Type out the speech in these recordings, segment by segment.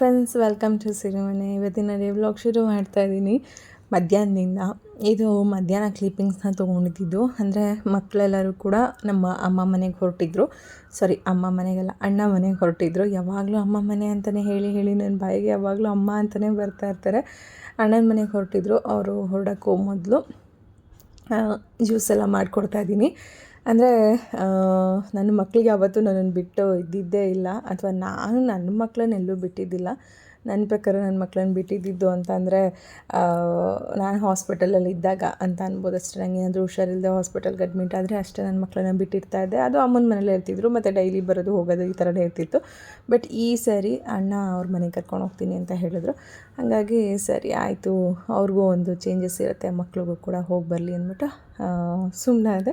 Friends welcome to Sirimane ಇವತ್ತಿನ day vlog ಶುರು ಮಾಡ್ತಾ ಇದ್ದೀನಿ ಮಧ್ಯಾಹ್ನದಿಂದ ಇದು ಮಧ್ಯಾಹ್ನ ಕ್ಲಿಪ್ಪಿಂಗ್ಸ್ನ ತೊಗೊಂಡಿದ್ದು. ಅಂದರೆ ಮಕ್ಕಳೆಲ್ಲರೂ ಕೂಡ ನಮ್ಮ ಅಮ್ಮ ಮನೆಗೆ ಹೊರಟಿದ್ರು. ಸಾರಿ ಅಮ್ಮ ಮನೆಗೆಲ್ಲ, ಅಣ್ಣ ಮನೆಗೆ ಹೊರಟಿದ್ರು. ಯಾವಾಗಲೂ ಅಮ್ಮ ಮನೆ ಅಂತಲೇ ಹೇಳಿ ಹೇಳಿ ನನ್ನ ಬಾಯಿಗೆ ಯಾವಾಗಲೂ ಅಮ್ಮ ಅಂತಲೇ ಬರ್ತಾ ಇರ್ತಾರೆ. ಅಣ್ಣನ ಮನೆಗೆ ಹೊರಟಿದ್ರು. ಅವರು ಹೊರಡೋಕ್ಕೂ ಮೊದಲು ಜ್ಯೂಸ್ ಎಲ್ಲ ಮಾಡಿಕೊಡ್ತಾ ಇದ್ದೀನಿ ಅಂದರೆ ನನ್ನ ಮಕ್ಕಳಿಗೆ ಯಾವತ್ತೂ ನನ್ನನ್ನು ಬಿಟ್ಟು ಇದ್ದಿದ್ದೇ ಇಲ್ಲ. ಅಥವಾ ನಾನು ನನ್ನ ಮಕ್ಕಳನ್ನ ಎಲ್ಲೂ ಬಿಟ್ಟಿದ್ದಿಲ್ಲ. ನನ್ನ ಪ್ರಕಾರ ನನ್ನ ಮಕ್ಕಳನ್ನ ಬಿಟ್ಟಿದ್ದಿದ್ದು ಅಂತ ಅಂದರೆ ನಾನು ಹಾಸ್ಪಿಟಲಲ್ಲಿ ಇದ್ದಾಗ ಅಂತ ಅನ್ಬೋದು ಅಷ್ಟೇ. ನನಗೆ ಏನಾದರೂ ಹುಷಾರಿಲ್ಲದೆ ಹಾಸ್ಪಿಟಲ್ಗೆ ಅಡ್ಮಿಟ್ ಆದರೆ ಅಷ್ಟೇ ನನ್ನ ಮಕ್ಕಳನ್ನ ಬಿಟ್ಟಿರ್ತಾ ಇದ್ದೆ. ಅದು ಅಮ್ಮನ ಮನೇಲಿ ಇರ್ತಿದ್ರು, ಮತ್ತು ಡೈಲಿ ಬರೋದು, ಹೋಗೋದು ಈ ಥರನೇ ಇರ್ತಿತ್ತು. ಬಟ್ ಈ ಸರಿ ಅಣ್ಣ ಅವ್ರ ಮನೆಗೆ ಕರ್ಕೊಂಡು ಹೋಗ್ತೀನಿ ಅಂತ ಹೇಳಿದ್ರು. ಹಾಗಾಗಿ ಸರಿ, ಆಯಿತು. ಅವ್ರಿಗೂ ಒಂದು ಚೇಂಜಸ್ ಇರುತ್ತೆ, ಮಕ್ಳಿಗೂ ಕೂಡ ಹೋಗಿ ಬರಲಿ ಅಂದ್ಬಿಟ್ಟು ಸುಮ್ಮನೆ ಇದೆ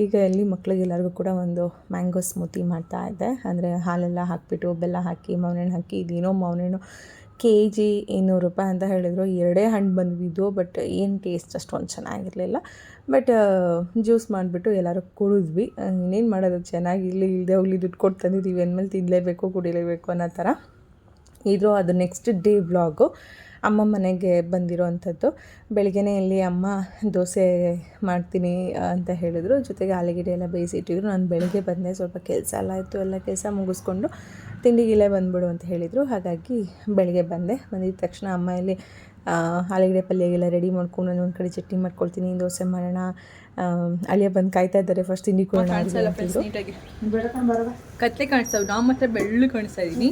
ಈಗ ಇಲ್ಲಿ ಮಕ್ಳಿಗೆಲ್ಲರಿಗೂ ಕೂಡ ಒಂದು ಮ್ಯಾಂಗೋ ಸ್ಮೂತಿ ಮಾಡ್ತಾ ಇದ್ದೆ ಅಂದರೆ ಹಾಲೆಲ್ಲ ಹಾಕಿಬಿಟ್ಟು ಬೆಲ್ಲ ಹಾಕಿ ಮಾವಿನಣ್ಣು ಹಾಕಿ, ಇದೇನೋ ಮಾವಿನಣ್ಣು ಕೆ ಜಿ ಇನ್ನೂರು ರೂಪಾಯಿ ಅಂತ ಹೇಳಿದರು. ಎರಡೇ ಹಣ್ಣು ಬಂದಿದ್ದು ಬಟ್ ಏನು ಟೇಸ್ಟ್ ಅಷ್ಟೊಂದು ಚೆನ್ನಾಗಿರಲಿಲ್ಲ. ಬಟ್ ಜ್ಯೂಸ್ ಮಾಡಿಬಿಟ್ಟು ಎಲ್ಲರೂ ಕುಡಿದ್ವಿ. ಇನ್ನೇನು ಮಾಡೋದು, ಚೆನ್ನಾಗಿ ಇಲ್ಲಿ ಇಲ್ಲದೆ ಹೋಗಲಿ ದುಡ್ಡು ಕೊಟ್ಟು ತಂದಿದ್ದೀವಿ. ಅಂದಮೇಲೆ ತಿನ್ನಲೇಬೇಕು ಕುಡಿಲೇಬೇಕು ಅನ್ನೋ ಥರ. ಇದು ಅದು ನೆಕ್ಸ್ಟ್ ಡೇ ವ್ಲಾಗು ಅಮ್ಮ ಮನೆಗೆ ಬಂದಿರೋ ಅಂಥದ್ದು. ಬೆಳಗ್ಗೆನೇ ಇಲ್ಲಿ ಅಮ್ಮ ದೋಸೆ ಮಾಡ್ತೀನಿ ಅಂತ ಹೇಳಿದ್ರು. ಜೊತೆಗೆ ಆಲೂಗಡ್ಡೆ ಎಲ್ಲ ಬೇಯಿಸಿಟ್ಟಿದ್ರು ನಾನು ಬೆಳಗ್ಗೆ ಬಂದೆ, ಸ್ವಲ್ಪ ಕೆಲಸ ಎಲ್ಲ ಇತ್ತು ಎಲ್ಲ ಕೆಲಸ ಮುಗಿಸ್ಕೊಂಡು ತಿಂಡಿಗಿಲ್ಲೇ ಬಂದ್ಬಿಡು ಅಂತ ಹೇಳಿದರು. ಹಾಗಾಗಿ ಬೆಳಗ್ಗೆ ಬಂದೆ. ಬಂದಿದ್ದ ತಕ್ಷಣ ಅಮ್ಮ ಇಲ್ಲಿ ಆಲೂಗೆಡ್ಡೆ ಪಲ್ಯಗೆಲ್ಲ ರೆಡಿ ಮಾಡ್ಕೊಂಡು ನಾನು ಒಂದು ಕಡೆ ಚಟ್ನಿ ಮಾಡ್ಕೊಳ್ತೀನಿ ದೋಸೆ ಮಾಡೋಣ. ಅಳಿಯ ಬಂದು ಕಾಯ್ತಾ ಇದ್ದಾರೆ ಫಸ್ಟ್ ತಿಂಡಿ ಕೂಡ ಕತ್ಲೆ ಕಾಣಿಸ್ತಾವೆ ನಾವು ಮಾತ್ರ ಬೆಳ್ಳು ಕಾಣಿಸ್ತಾ ಇದೀನಿ.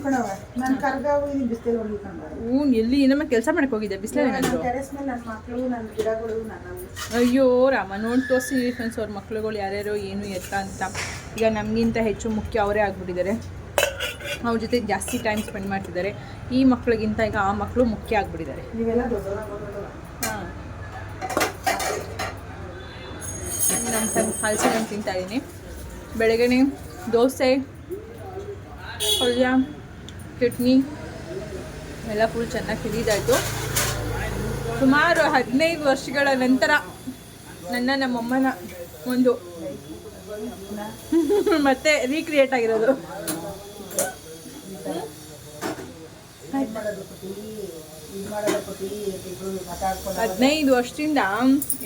ಹ್ಞೂ ಎಲ್ಲಿ ಏನಮ್ಮ ಕೆಲಸ ಮಾಡಕ್ಕೆ ಹೋಗಿದ್ದೆ ಬಿಸಿಲೇನಾದ್ರು ಟೆರೆಸ್ ಮೇಲೆ ನನ್ನ ಮಕ್ಕಳು ನನ್ನ ಗಿಡಗಳು ನನ್ನ ಅಯ್ಯೋ ರಾಮ ನೋಡಿ ತೋರಿಸಿ ಫ್ರೆಂಡ್ಸ್ ಅವ್ರ ಮಕ್ಳುಗಳು ಯಾರ್ಯಾರೋ ಏನು ಎತ್ತ ಅಂತ. ಈಗ ನಮಗಿಂತ ಹೆಚ್ಚು ಮುಖ್ಯ ಅವರೇ ಆಗ್ಬಿಟ್ಟಿದ್ದಾರೆ. ಅವ್ರ ಜೊತೆ ಜಾಸ್ತಿ ಟೈಮ್ ಸ್ಪೆಂಡ್ ಮಾಡ್ತಿದ್ದಾರೆ. ಈ ಮಕ್ಳಿಗಿಂತ ಈಗ ಆ ಮಕ್ಕಳು ಮುಖ್ಯ ಆಗ್ಬಿಟ್ಟಿದ್ದಾರೆ. ಹಾಂ. ನಮ್ಮ ತಂದು ಹಲಸಿನ ಹಣ್ಣು ತಿಂತಾ ಇದ್ದೀನಿ ಬೆಳಗ್ಗೆನೆ ದೋಸೆ ಪಲ್ಯ ಚಟ್ನಿ ಎಲ್ಲ ಫುಲ್ ಚೆನ್ನಾಗಿ ಹಿಡಿದಾಯಿತು ಸುಮಾರು ಹದಿನೈದು ವರ್ಷಗಳ ನಂತರ ನನ್ನ ನಮ್ಮಮ್ಮನ ಒಂದು ಮತ್ತೆ ರೀಕ್ರಿಯೇಟ್ ಆಗಿರೋದು ಇದು ಮಾಡೋದು ಕೊಟ್ಟು ಇಬ್ಬರು ಮಾತಾಡ್ಕೊಂಡು ಹದಿನೈದು ವರ್ಷದಿಂದ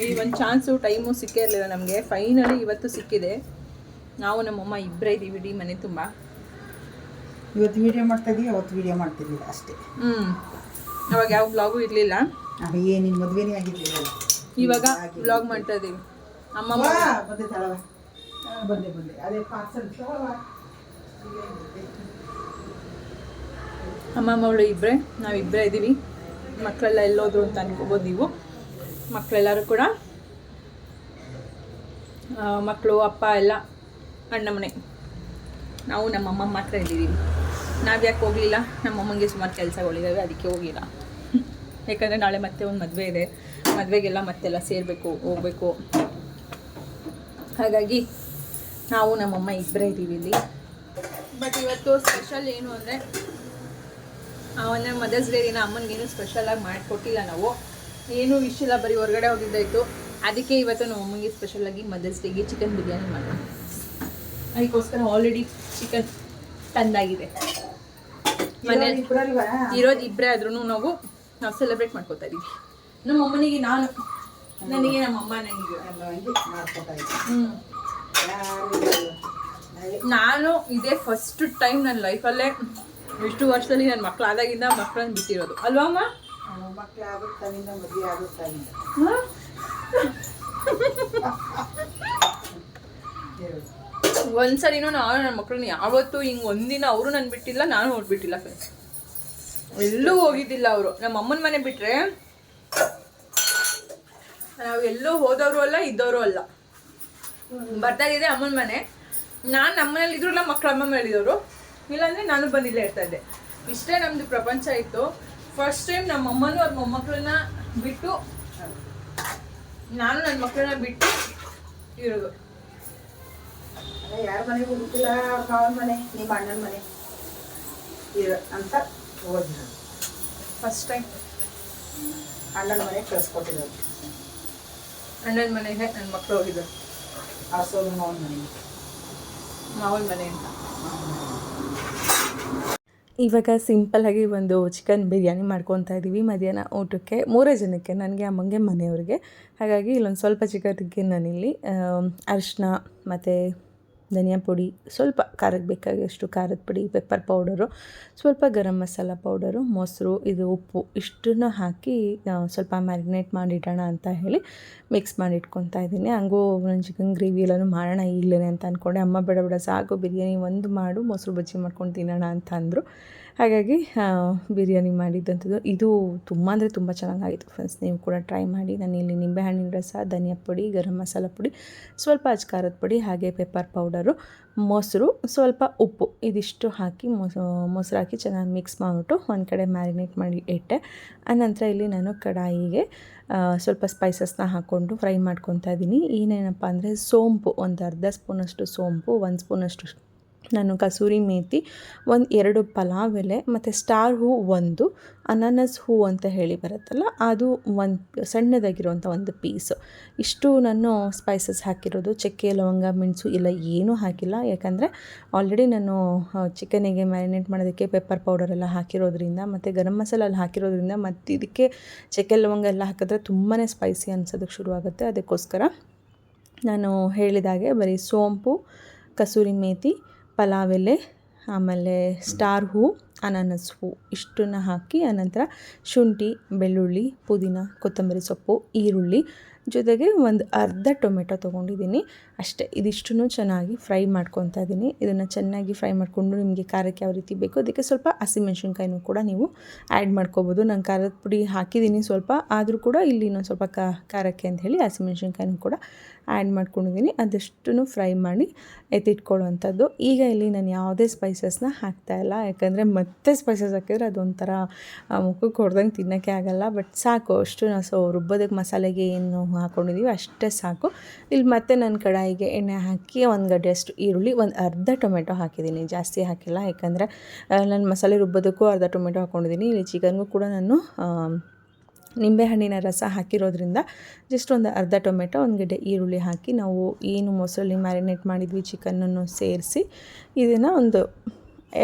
ಈ ಒಂದು ಚಾನ್ಸು ಟೈಮು ಸಿಕ್ಕೇ ಇರಲಿಲ್ಲ ನಮಗೆ. ಫೈನಲಿ ಇವತ್ತು ಸಿಕ್ಕಿದೆ. ನಾವು ನಮ್ಮಮ್ಮ ಇಬ್ಬರೇ ಇದ್ದೀವಿ ಇಡೀ ಮನೆ ತುಂಬ. ಇವತ್ತು ವಿಡಿಯೋ ಮಾಡ್ತಾ ಇದೀವಿ ಅವತ್ತು ವಿಡಿಯೋ ಮಾಡ್ತಿರ್ಲಿಲ್ಲ ಅಷ್ಟೇ. ಹ್ಞೂ ಅವಾಗ ಯಾವ ಬ್ಲಾಗು ಇರಲಿಲ್ಲ. ನಿನ್ನ ಮದುವೆನೇ ಆಗಿರಲಿಲ್ಲ ಇವಾಗ ಬ್ಲಾಗ್ ಮಾಡ್ತಾ ಇದ್ದೀವಿ ಅಮ್ಮ ಬಂದೆ ಬಂದೆ ಅದೇ ಪಾರ್ಸಲ್ ಅಮ್ಮ ಮಗಳು ಇಬ್ಬರೇ ನಾವಿಬ್ಬರೇ ಇದ್ದೀವಿ ಮಕ್ಕಳೆಲ್ಲ ಎಲ್ಲೋದ್ರು ಅಂತ ಅನ್ಕೋಬೋದು ನೀವು. ಮಕ್ಕಳೆಲ್ಲರೂ ಕೂಡ ಮಕ್ಕಳು ಅಪ್ಪ, ಎಲ್ಲ ಅಣ್ಣ ಮನೆ ನಾವು ನಮ್ಮಮ್ಮ ಮಾತ್ರ ಇದ್ದೀವಿ. ನಾವು ಯಾಕೆ ಹೋಗಲಿಲ್ಲ, ನಮ್ಮಮ್ಮಂಗೆ ಸುಮಾರು ಕೆಲಸಗಳಿದ್ದಾವೆ ಅದಕ್ಕೆ ಹೋಗಿಲ್ಲ. ಯಾಕಂದರೆ ನಾಳೆ ಮತ್ತೆ ಒಂದು ಮದುವೆ ಇದೆ. ಮದುವೆಗೆಲ್ಲ ಮತ್ತೆಲ್ಲ ಸೇರಬೇಕು, ಹೋಗಬೇಕು. ಹಾಗಾಗಿ ನಾವು ನಮ್ಮಮ್ಮ ಇಬ್ಬರೇ ಇದ್ದೀವಿ ಇಲ್ಲಿ. ಬಟ್ ಇವತ್ತು ಸ್ಪೆಷಲ್ ಏನು ಅಂದರೆ ಅವನ ಮದರ್ಸ್ ಡೇ ದಿನ ಅಮ್ಮನಿಗೇನು ಸ್ಪೆಷಲಾಗಿ ಮಾಡಿಕೊಟ್ಟಿಲ್ಲ ನಾವು. ಏನೂ ವಿಷ್ ಇಲ್ಲ ಬರೀ ಹೊರಗಡೆ ಹೋಗಿದ್ದಾಯಿತು. ಅದಕ್ಕೆ ಇವತ್ತು ನಮ್ಮ ಅಮ್ಮನಿಗೆ ಸ್ಪೆಷಲಾಗಿ ಮದರ್ಸ್ ಡೇಗೆ ಚಿಕನ್ ಬಿರಿಯಾನಿ ಮಾಡೋಣ. ಅದಕ್ಕೋಸ್ಕರ ಆಲ್ರೆಡಿ ಚಿಕನ್ ತಂದಾಗಿದೆ. ಮನೆ ಇರೋದು ಇಬ್ಬರೇ ಆದ್ರೂ ನಾವು ನಾವು ಸೆಲೆಬ್ರೇಟ್ ಮಾಡ್ಕೋತಾ ಇದ್ದೀವಿ ನಮ್ಮ ಅಮ್ಮನಿಗೆ ನಾನು. ನನಗೆ ನಮ್ಮ ಅಮ್ಮ ನನಗೆ. ಹ್ಞೂ ನಾನು ಇದೇ ಫಸ್ಟ್ ಟೈಮ್ ನನ್ನ ಲೈಫಲ್ಲೇ ಇಷ್ಟು ವರ್ಷದಲ್ಲಿ ನನ್ನ ಮಕ್ಳು ಆದಾಗಿಂದ ಮಕ್ಕಳನ್ನ ಬಿಟ್ಟಿರೋದು. ಅಲ್ವಾ ಅಮ್ಮ? ಮದುವೆ ಆಗುತ್ತಾವಿಂದ ಒಂದ್ಸರಿನೂ ನಾನು ನನ್ನ ಮಕ್ಕಳನ್ನ ಯಾವತ್ತೂ ಹಿಂಗೆ ಒಂದಿನ ಅವರು ನನ್ನ ಬಿಟ್ಟಿಲ್ಲ ನಾನು ಅವ್ರು ಬಿಟ್ಟಿಲ್ಲ ಫ್ರೆಂಡ್ಸ್ ಎಲ್ಲೂ ಹೋಗಿದ್ದಿಲ್ಲ ಅವರು. ನಮ್ಮ ಅಮ್ಮನ ಮನೆ ಬಿಟ್ಟರೆ ನಾವು ಎಲ್ಲೂ ಹೋದವರು ಅಲ್ಲ ಇದ್ದವರು ಅಲ್ಲ. ಬರ್ತಾಗಿದೆ ಅಮ್ಮನ ಮನೆ. ನಾನು ನಮ್ಮ ಮನೇಲಿ ಇದ್ರು ನಮ್ಮ ಮಕ್ಕಳು ಅಮ್ಮ ಮೇಲಿದವರು ಇಲ್ಲಾಂದ್ರೆ ನಾನು ಬಂದಿಲ್ಲ ಇರ್ತಾ ಇದ್ದೆ. ಇಷ್ಟೇ ನಮ್ಮದು ಪ್ರಪಂಚ ಇತ್ತು. ಫಸ್ಟ್ ಟೈಮ್ ನಮ್ಮ ಅಮ್ಮನೂ ಅವ್ರ ಮೊಮ್ಮಕ್ಕಳನ್ನ ಬಿಟ್ಟು ನಾನು ನನ್ನ ಮಕ್ಕಳನ್ನ ಬಿಟ್ಟು ಇರೋದು. ಯಾರ ಮನೆಗೂ ಗೊತ್ತಿಲ್ಲ ಅವ್ರ ಮಾವನ ಮನೆ ನಿಮ್ಮ ಅಣ್ಣನ ಮನೆ. ಇರ ಅಂತ ಹೋದ್ ಫಸ್ಟ್ ಟೈಮ್ ಅಣ್ಣನ ಮನೆ ಕಳ್ಸ್ಕೊಟ್ಟಿದ್ರು ಅಣ್ಣನ ಮನೆಗೆ ನನ್ನ ಮಕ್ಕಳು ಹೋಗಿದ್ರು ಆ ಸೋಲು ಮಾವನ ಮನೆಗೆ. ಮಾವನ ಮನೆ ಅಂತ. ಇವಾಗ ಸಿಂಪಲ್ಲಾಗಿ ಒಂದು ಚಿಕನ್ ಬಿರಿಯಾನಿ ಮಾಡ್ಕೊತಾ ಇದ್ದೀವಿ. ಮಧ್ಯಾಹ್ನ ಊಟಕ್ಕೆ ಮೂರೇ ಜನಕ್ಕೆ, ನನಗೆ, ಅಮ್ಮಂಗೆ, ಮನೆಯವ್ರಿಗೆ. ಹಾಗಾಗಿ ಇಲ್ಲೊಂದು ಸ್ವಲ್ಪ ಚಿಕನ್ಗೆ ನಾನಿಲ್ಲಿ. ಅರಿಶಿನ ಮತ್ತು ಧನಿಯಾ ಪುಡಿ, ಸ್ವಲ್ಪ ಖಾರಕ್ಕೆ ಬೇಕಾಗಿಷ್ಟು ಖಾರದ ಪುಡಿ ಪೆಪ್ಪರ್ ಪೌಡರು ಸ್ವಲ್ಪ ಗರಂ ಮಸಾಲ ಪೌಡರು ಮೊಸರು, ಇದು ಉಪ್ಪು, ಇಷ್ಟನ್ನು ಹಾಕಿ ಸ್ವಲ್ಪ ಮ್ಯಾರಿನೇಟ್ ಮಾಡಿಡೋಣ ಅಂತ ಹೇಳಿ ಮಿಕ್ಸ್ ಮಾಡಿ ಇಟ್ಕೊತಾ ಇದ್ದೀನಿ. ಹಂಗೂ ನನ್ನ ಚಿಕನ್ ಗ್ರೇವಿ ಎಲ್ಲನೂ ಮಾಡೋಣ ಈಗಲೇ ಅಂತ ಅಂದ್ಕೊಂಡೆ ಅಮ್ಮ ಬೇಡ ಬೇಡ ಸಾಕು ಬಿರಿಯಾನಿ ಒಂದು ಮಾಡು, ಮೊಸರು ಬಜ್ಜಿ ಮಾಡ್ಕೊಂಡು ತಿನ್ನೋಣ ಅಂತ ಅಂದರು. ಹಾಗಾಗಿ ಬಿರಿಯಾನಿ ಮಾಡಿದ್ದಂಥದ್ದು ಇದು ತುಂಬ ಅಂದರೆ ತುಂಬ ಚೆನ್ನಾಗಾಗಿತ್ತು ಫ್ರೆಂಡ್ಸ್ ನೀವು ಕೂಡ ಟ್ರೈ ಮಾಡಿ. ನಾನು ಇಲ್ಲಿ ನಿಂಬೆಹಣ್ಣಿನ ರಸ, ಧನಿಯಾ ಪುಡಿ, ಗರಂ ಮಸಾಲ ಪುಡಿ, ಸ್ವಲ್ಪ ಅಚ್ ಖಾರದ ಪುಡಿ, ಹಾಗೆ ಪೆಪ್ಪರ್ ಪೌಡರು ಮೊಸರು, ಸ್ವಲ್ಪ ಉಪ್ಪು. ಇದಿಷ್ಟು ಹಾಕಿ ಮೊಸ ಮೊಸರು ಹಾಕಿ ಚೆನ್ನಾಗಿ ಮಿಕ್ಸ್ ಮಾಡಿಬಿಟ್ಟು ಒಂದು ಕಡೆ ಮ್ಯಾರಿನೇಟ್ ಮಾಡಿ ಇಟ್ಟೆ. ಆನಂತರ ಇಲ್ಲಿ ನಾನು ಕಡಾಯಿಗೆ ಸ್ವಲ್ಪ ಸ್ಪೈಸಸ್ನ ಹಾಕ್ಕೊಂಡು ಫ್ರೈ ಮಾಡ್ಕೊತಾ ಇದ್ದೀನಿ ಏನೇನಪ್ಪ ಅಂದರೆ ಸೋಂಪು. ಒಂದು ಅರ್ಧ ಸ್ಪೂನಷ್ಟು ಸೋಂಪು, ಒಂದು ಸ್ಪೂನಷ್ಟು ನಾನು ಕಸೂರಿ ಮೇತಿ, ಒಂದು ಎರಡು ಪಲಾವ್ ಎಲೆ ಮತ್ತು ಸ್ಟಾರ್ ಹೂ ಒಂದು, ಅನಾನಸ್ ಹೂ ಅಂತ ಹೇಳಿ ಬರುತ್ತಲ್ಲ, ಅದು ಒಂದು ಸಣ್ಣದಾಗಿರುವಂಥ ಒಂದು ಪೀಸು ಇಷ್ಟು ನಾನು ಸ್ಪೈಸಸ್ ಹಾಕಿರೋದು, ಚಕ್ಕೆ, ಲವಂಗ, ಮೆಣಸು ಇಲ್ಲ, ಏನೂ ಹಾಕಿಲ್ಲ. ಯಾಕಂದರೆ ಆಲ್ರೆಡಿ ನಾನು ಚಿಕನಿಗೆ ಮ್ಯಾರಿನೇಟ್ ಮಾಡೋದಕ್ಕೆ ಪೆಪ್ಪರ್ ಪೌಡರ್ ಎಲ್ಲ ಹಾಕಿರೋದ್ರಿಂದ, ಮತ್ತು ಗರಂ ಮಸಾಲೆಲ್ಲ ಹಾಕಿರೋದ್ರಿಂದ, ಮತ್ತು ಇದಕ್ಕೆ ಚಕ್ಕೆ, ಲವಂಗ ಎಲ್ಲ ಹಾಕಿದ್ರೆ ತುಂಬಾ ಸ್ಪೈಸಿ ಅನ್ಸೋದಕ್ಕೆ ಶುರುವಾಗುತ್ತೆ. ಅದಕ್ಕೋಸ್ಕರ ನಾನು ಹೇಳಿದಾಗೆ ಬರೀ ಸೋಂಪು, ಕಸೂರಿ ಮೇಥಿ ಪಲಾವ್ ಎಲೆ ಆಮೇಲೆ ಸ್ಟಾರ್ ಹೂ, ಅನಾನಸ್ ಹೂ, ಇಷ್ಟನ್ನು ಹಾಕಿ ಆನಂತರ ಶುಂಠಿ, ಬೆಳ್ಳುಳ್ಳಿ, ಪುದೀನ, ಕೊತ್ತಂಬರಿ ಸೊಪ್ಪು, ಈರುಳ್ಳಿ ಜೊತೆಗೆ ಒಂದು ಅರ್ಧ ಟೊಮೆಟೊ ತೊಗೊಂಡಿದ್ದೀನಿ. ಅಷ್ಟೇ ಇದಿಷ್ಟು ಚೆನ್ನಾಗಿ ಫ್ರೈ ಮಾಡ್ಕೊತಾ ಇದ್ದೀನಿ. ಇದನ್ನು ಚೆನ್ನಾಗಿ ಫ್ರೈ ಮಾಡಿಕೊಂಡು ನಿಮಗೆ ಖಾರಕ್ಕೆ ಯಾವ ರೀತಿ ಬೇಕು ಅದಕ್ಕೆ ಸ್ವಲ್ಪ ಹಸಿಮೆಣ್ಸಿನ್ಕಾಯಿನೂ ಕೂಡ ನೀವು ಆ್ಯಡ್ ಮಾಡ್ಕೋಬೋದು. ನಾನು ಖಾರದ ಪುಡಿ ಹಾಕಿದ್ದೀನಿ ಸ್ವಲ್ಪ, ಆದರೂ ಕೂಡ ಇಲ್ಲಿ ಇನ್ನೊಂದು ಸ್ವಲ್ಪ ಖಾರಕ್ಕೆ ಅಂತ ಹೇಳಿ ಹಸಿಮೆಣ್ಸಿನ್ಕಾಯಿನೂ ಕೂಡ ಆ್ಯಡ್ ಮಾಡ್ಕೊಂಡಿದ್ದೀನಿ. ಅದಷ್ಟು ಫ್ರೈ ಮಾಡಿ ಎತ್ತಿಟ್ಕೊಳ್ಳುವಂಥದ್ದು. ಈಗ ಇಲ್ಲಿ ನಾನು ಯಾವುದೇ ಸ್ಪೈಸಸ್ನ ಹಾಕ್ತಾ ಇಲ್ಲ. ಯಾಕಂದರೆ ಮತ್ತೆ ಸ್ಪೈಸಸ್ ಹಾಕಿದ್ರೆ ಅದೊಂಥರ ಮುಖಕ್ಕೆ ಹೊಡೆದಂಗೆ ತಿನ್ನೋಕ್ಕೆ ಆಗಲ್ಲ. ಬಟ್ ಸಾಕು, ಅಷ್ಟು ನಾವು ಸೊ ರುಬ್ಬೋದಕ್ಕೆ ಮಸಾಲೆಗೆ ಏನು ಹಾಕ್ಕೊಂಡಿದ್ದೀವಿ ಅಷ್ಟೇ ಸಾಕು. ಇಲ್ಲಿ ಮತ್ತೆ ನನ್ನ ಕಡಾಯಿಗೆ ಎಣ್ಣೆ ಹಾಕಿ ಒಂದು ಗಡ್ಡೆಯಷ್ಟು ಈರುಳ್ಳಿ, ಒಂದು ಅರ್ಧ ಟೊಮೆಟೊ ಹಾಕಿದ್ದೀನಿ. ಜಾಸ್ತಿ ಹಾಕಿಲ್ಲ. ಯಾಕಂದರೆ ನಾನು ಮಸಾಲೆ ರುಬ್ಬೋದಕ್ಕೂ ಅರ್ಧ ಟೊಮೆಟೊ ಹಾಕ್ಕೊಂಡಿದ್ದೀನಿ ಇಲ್ಲಿ ಚಿಕನ್ಗೂ ಕೂಡ ನಾನು ನಿಂಬೆಹಣ್ಣಿನ ರಸ ಹಾಕಿರೋದ್ರಿಂದ ಜಸ್ಟ್ ಒಂದು ಅರ್ಧ ಟೊಮೆಟೊ, ಒಂದು ಗಡ್ಡೆ ಈರುಳ್ಳಿ ಹಾಕಿ ನಾವು ಏನು ಮೊಸರಲ್ಲಿ ಮ್ಯಾರಿನೇಟ್ ಮಾಡಿದ್ವಿ ಚಿಕನನ್ನು ಸೇರಿಸಿ, ಇದನ್ನು ಒಂದು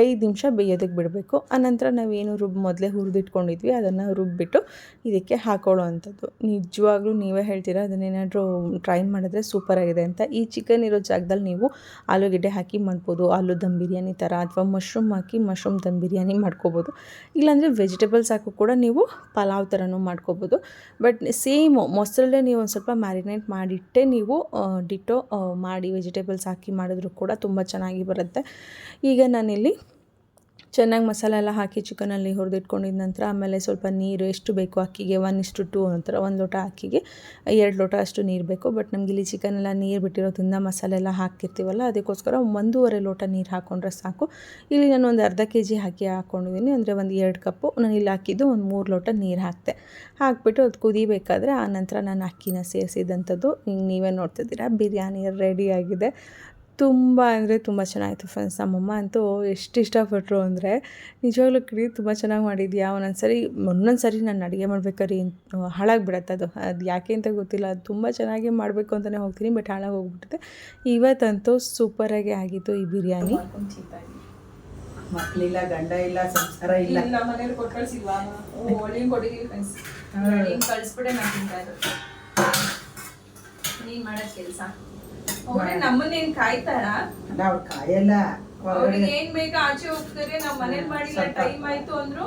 ಐದು ನಿಮಿಷ ಬೇಯೋದಕ್ಕೆ ಬಿಡಬೇಕು. ಆನಂತರ ನಾವೇನು ರುಬ್ ಮೊದಲೇ ಹುರಿದಿಟ್ಕೊಂಡಿದ್ವಿ, ಅದನ್ನು ರುಬ್ಬಿಟ್ಟು ಇದಕ್ಕೆ ಹಾಕೊಳ್ಳೋ ಅಂಥದ್ದು. ನಿಜವಾಗ್ಲೂ ನೀವೇ ಹೇಳ್ತೀರಾ ಅದನ್ನೇನಾದರೂ ಟ್ರೈ ಮಾಡಿದ್ರೆ ಸೂಪರಾಗಿದೆ ಅಂತ. ಈ ಚಿಕನ್ ಇರೋ ಜಾಗದಲ್ಲಿ ನೀವು ಆಲೂಗೆಡ್ಡೆ ಹಾಕಿ ಮಾಡ್ಬೋದು. ಆಲೂ ದಮ್ ಬಿರಿಯಾನಿ ಥರ ಅಥವಾ ಮಶ್ರೂಮ್ ಹಾಕಿ ಮಶ್ರೂಮ್ ದಮ್ ಬಿರಿಯಾನಿ ಮಾಡ್ಕೋಬೋದು. ಇಲ್ಲಾಂದರೆ ವೆಜಿಟೇಬಲ್ಸ್ ಹಾಕು ಕೂಡ ನೀವು ಪಲಾವ್ ಥರನೂ ಮಾಡ್ಕೋಬೋದು. ಬಟ್ ಸೇಮ್ ಮೊಸರಲ್ಲೇ ನೀವು ಒಂದು ಸ್ವಲ್ಪ ಮ್ಯಾರಿನೇಟ್ ಮಾಡಿಟ್ಟೆ ನೀವು ಡಿಟೋ ಮಾಡಿ ವೆಜಿಟೇಬಲ್ಸ್ ಹಾಕಿ ಮಾಡಿದ್ರು ಕೂಡ ತುಂಬ ಚೆನ್ನಾಗಿ ಬರುತ್ತೆ. ಈಗ ನಾನಿಲ್ಲಿ ಚೆನ್ನಾಗಿ ಮಸಾಲೆ ಎಲ್ಲ ಹಾಕಿ ಚಿಕನಲ್ಲಿ ಹುರಿದಿಟ್ಕೊಂಡಿದ ನಂತರ ಆಮೇಲೆ ಸ್ವಲ್ಪ ನೀರು ಎಷ್ಟು ಬೇಕು ಅಕ್ಕಿಗೆ ಒನ್ ಇಷ್ಟು ಟು ನಂತರ ಒಂದು ಲೋಟ ಅಕ್ಕಿಗೆ, ಎರಡು ಲೋಟ ಅಷ್ಟು ನೀರು ಬೇಕು. ಬಟ್ ನಮ್ಗೆ ಇಲ್ಲಿ ಚಿಕನ್ ಎಲ್ಲ ನೀರು ಬಿಟ್ಟಿರೋದ್ರಿಂದ ಮಸಾಲೆ ಎಲ್ಲ ಹಾಕಿರ್ತೀವಲ್ಲ, ಅದಕ್ಕೋಸ್ಕರ ಒಂದೂವರೆ ಲೋಟ ನೀರು ಹಾಕ್ಕೊಂಡ್ರೆ ಸಾಕು. ಇಲ್ಲಿ ನಾನು ಒಂದು ಅರ್ಧ ಕೆ ಜಿ ಅಕ್ಕಿ ಹಾಕ್ಕೊಂಡಿದ್ದೀನಿ ಅಂದರೆ ಒಂದು ಎರಡು ಕಪ್ಪು. ನಾನು ಇಲ್ಲಿ ಹಾಕಿದ್ದು ಒಂದು ಮೂರು ಲೋಟ ನೀರು ಹಾಕಿದೆ ಹಾಕ್ಬಿಟ್ಟು ಅದು ಕುದಿಬೇಕಾದ್ರೆ ಆ ನಂತರ ನಾನು ಅಕ್ಕಿನ ಸೇರಿಸಿದಂಥದ್ದು ಹಿಂಗೆ ನೀವೇ ನೋಡ್ತಿದ್ದೀರಾ, ಬಿರಿಯಾನಿ ರೆಡಿ ಆಗಿದೆ. ತುಂಬ ಅಂದರೆ ತುಂಬ ಚೆನ್ನಾಗಿತ್ತು ಫ್ರೆಂಡ್ಸ್ ನಮ್ಮಮ್ಮ ಅಂತೂ ಎಷ್ಟು ಇಷ್ಟಪಟ್ಟರು ಅಂದರೆ ನಿಜವಾಗ್ಲೂ ಕಡಿ ತುಂಬ ಚೆನ್ನಾಗಿ ಮಾಡಿದ್ಯಾ? ಒಂದೊಂದು ಸರಿ ಒಂದೊಂದು ಸರಿ ನಾನು ಅಡುಗೆ ಮಾಡ್ಬೇಕಾದ್ರೆ ಹಾಳಾಗಿಬಿಡತ್ತೆ ಅದು. ಅದು ಯಾಕೆ ಅಂತ ಗೊತ್ತಿಲ್ಲ. ಅದು ತುಂಬ ಚೆನ್ನಾಗಿ ಮಾಡಬೇಕು ಅಂತಲೇ ಹೋಗ್ತೀನಿ ಬಟ್ ಹಾಳಾಗಿ ಹೋಗ್ಬಿಟ್ಟಿದೆ. ಇವತ್ತಂತೂ ಸೂಪರಾಗಿ ಆಗಿತ್ತು ಈ ಬಿರಿಯಾನಿ. ಮಕ್ಕಳಿಲ್ಲ ಗಂಡ ಇಲ್ಲ ಸಂಸಾರ ಇಲ್ಲ. ಮನೇಲಿ ಕೊಟ್ಟು ಕಳಿಸಿಲ್ವಾ ಕೊಟ್ಟಿದ್ದೀವಿ ಫ್ರೆಂಡ್ಸ್ ಹಿಂಗೆ ಕಳ್ಸ್ಬಿಟ್ಟೆ ನಾನು ತಿಂತಾ ಇರೋದು. ನೀನು ಮಾಡೋದ್ ಕೆಲ್ಸ. ಅವ್ರೆ ನಮ್ಮನ್ನೇನ್ ಕಾಯ್ತಾರ? ಅವ್ರು ಕಾಯಲ್ಲ. ಅವ್ರಿಗೆ ಏನ್ ಬೇಕ ಆಚೆ ಹೋಗ್ತಾರೆ ನಾವ್ ಮನೇಲಿ ಮಾಡಿಲ್ಲ ಟೈಮ್ ಆಯ್ತು ಅಂದ್ರು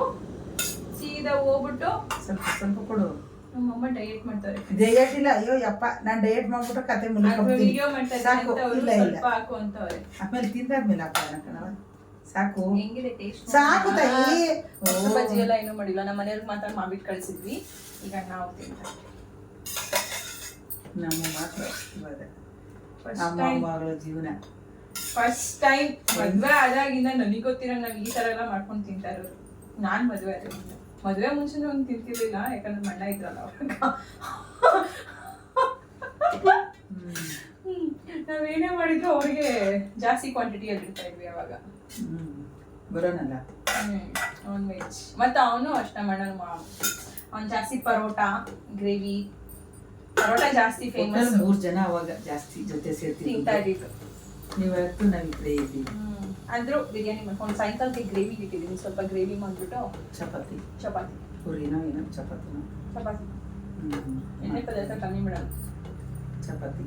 ಸೀದಾ ಹೋಗ್ಬಿಟ್ಟು ಸ್ವಲ್ಪ ಸ್ವಲ್ಪ ಕೊಡು. ನಮ್ಮಮ್ಮ ಡಯಟ್ ಮಾಡ್ತಾರೆ ಡಯಟ್ ಇಲ್ಲ ಅಯ್ಯೋ ಯಪ್ಪ ನಾನು ಡಯಟ್ ಮಾಡ್ಬಿಟ್ಟು ಕತೆ. ವಿಡಿಯೋ ಮಾಡ್ತಾರೆ ಸಾಕು. ಇಲ್ಲ ಇಲ್ಲ ಸ್ವಲ್ಪ ಹಾಕು ಅಂತವ್ರೆ. ಆಮೇಲೆ ತಿಂದಾದ್ಮೇಲೆ ಹಾಕೋಣ ಕಣವ ಸಾಕು. ಹೆಂಗಿದೆ ಟೇಸ್ಟ್ ಸಾಕು ತಾಯಿ. ಬಜ್ಜಿ ಎಲ್ಲ ಏನೂ ಮಾಡಿಲ್ಲ. ನಮ್ಮ ಮನೇಲಿ ಮಾತ್ರ ಮಾಡ್ಬಿಟ್ಟು ಕಳ್ಸಿದ್ವಿ. ಈಗ ನಾವು ತಿಂತಾರೆ ನಮ್ಮ ಮಾತ್ರ ನಮ್ಮ ಟೈಮ್ ಮಗಳ ಜೀವನ. ಫಸ್ಟ್ ಟೈಮ್ ಮದ್ವೆ ಆದಾಗಿಂದ ನನಗೆ ಗೊತ್ತಿರೋ ನಾವು ಈ ತರ ಎಲ್ಲ ಮಾಡ್ಕೊಂಡು ತಿಂತಾ ಇರೋದು. ನಾನ್ ಮದ್ವೆ ಆದಾಗಿಂದ ಮದ್ವೆ ಮುಂಚೆನೂ ಒಂದು ತಿಂತಿರ್ಲಿಲ್ಲ ಯಾಕಂದ್ರೆ ಮಣ್ಣ ಇದ್ರಲ್ಲ. ನಾವೇನೇ ಮಾಡಿದ್ರು ಅವ್ರಿಗೆ ಜಾಸ್ತಿ ಕ್ವಾಂಟಿಟಿಯಲ್ಲಿ ಇರ್ತಾ ಇದ್ವಿ ಅವಾಗ. ಬರೋಣಲ್ಲ ನಾನ್ ವೆಜ್ ಮತ್ತೆ ಅವನು ಅಷ್ಟ ಮಾಡೋಣ ಅವ್ನು ಜಾಸ್ತಿ ಪರೋಟ ಗ್ರೇವಿ ಪರೋಟ ಜಾಸ್ತಿ ಫೇಮಸ್ ಮೂರ್ ಜನ ಅವಾಗ ಜಾಸ್ತಿ ಜೊತೆ ಸೇರ್ತೀವಿ ತಿಂತಾ ಇದ್ದಿದ್ದು ನೀವತ್ತು ನಾವ್ ಕಡೆ ಇದ್ದೀವಿ ಅಂದ್ರು ಬಿರಿಯಾನಿ ಮಾಡ್ಕೊಂಡು ಸಾಯಂಕಾಲಕ್ಕೆ ಗ್ರೇವಿ ಇಟ್ಟಿದ್ದೀನಿ ಸ್ವಲ್ಪ ಗ್ರೇವಿ ಮಾಡಿಬಿಟ್ಟು ಚಪಾತಿ. ಚಪಾತಿ. ಪೂರಿನೋ ಏನೋ ಚಪಾತಿನೋ? ಚಪಾತಿ. ಎಣ್ಣೆ ಪದಾರ್ಥ ಕಮ್ಮಿ ಮೇಡಮ್ ಚಪಾತಿ.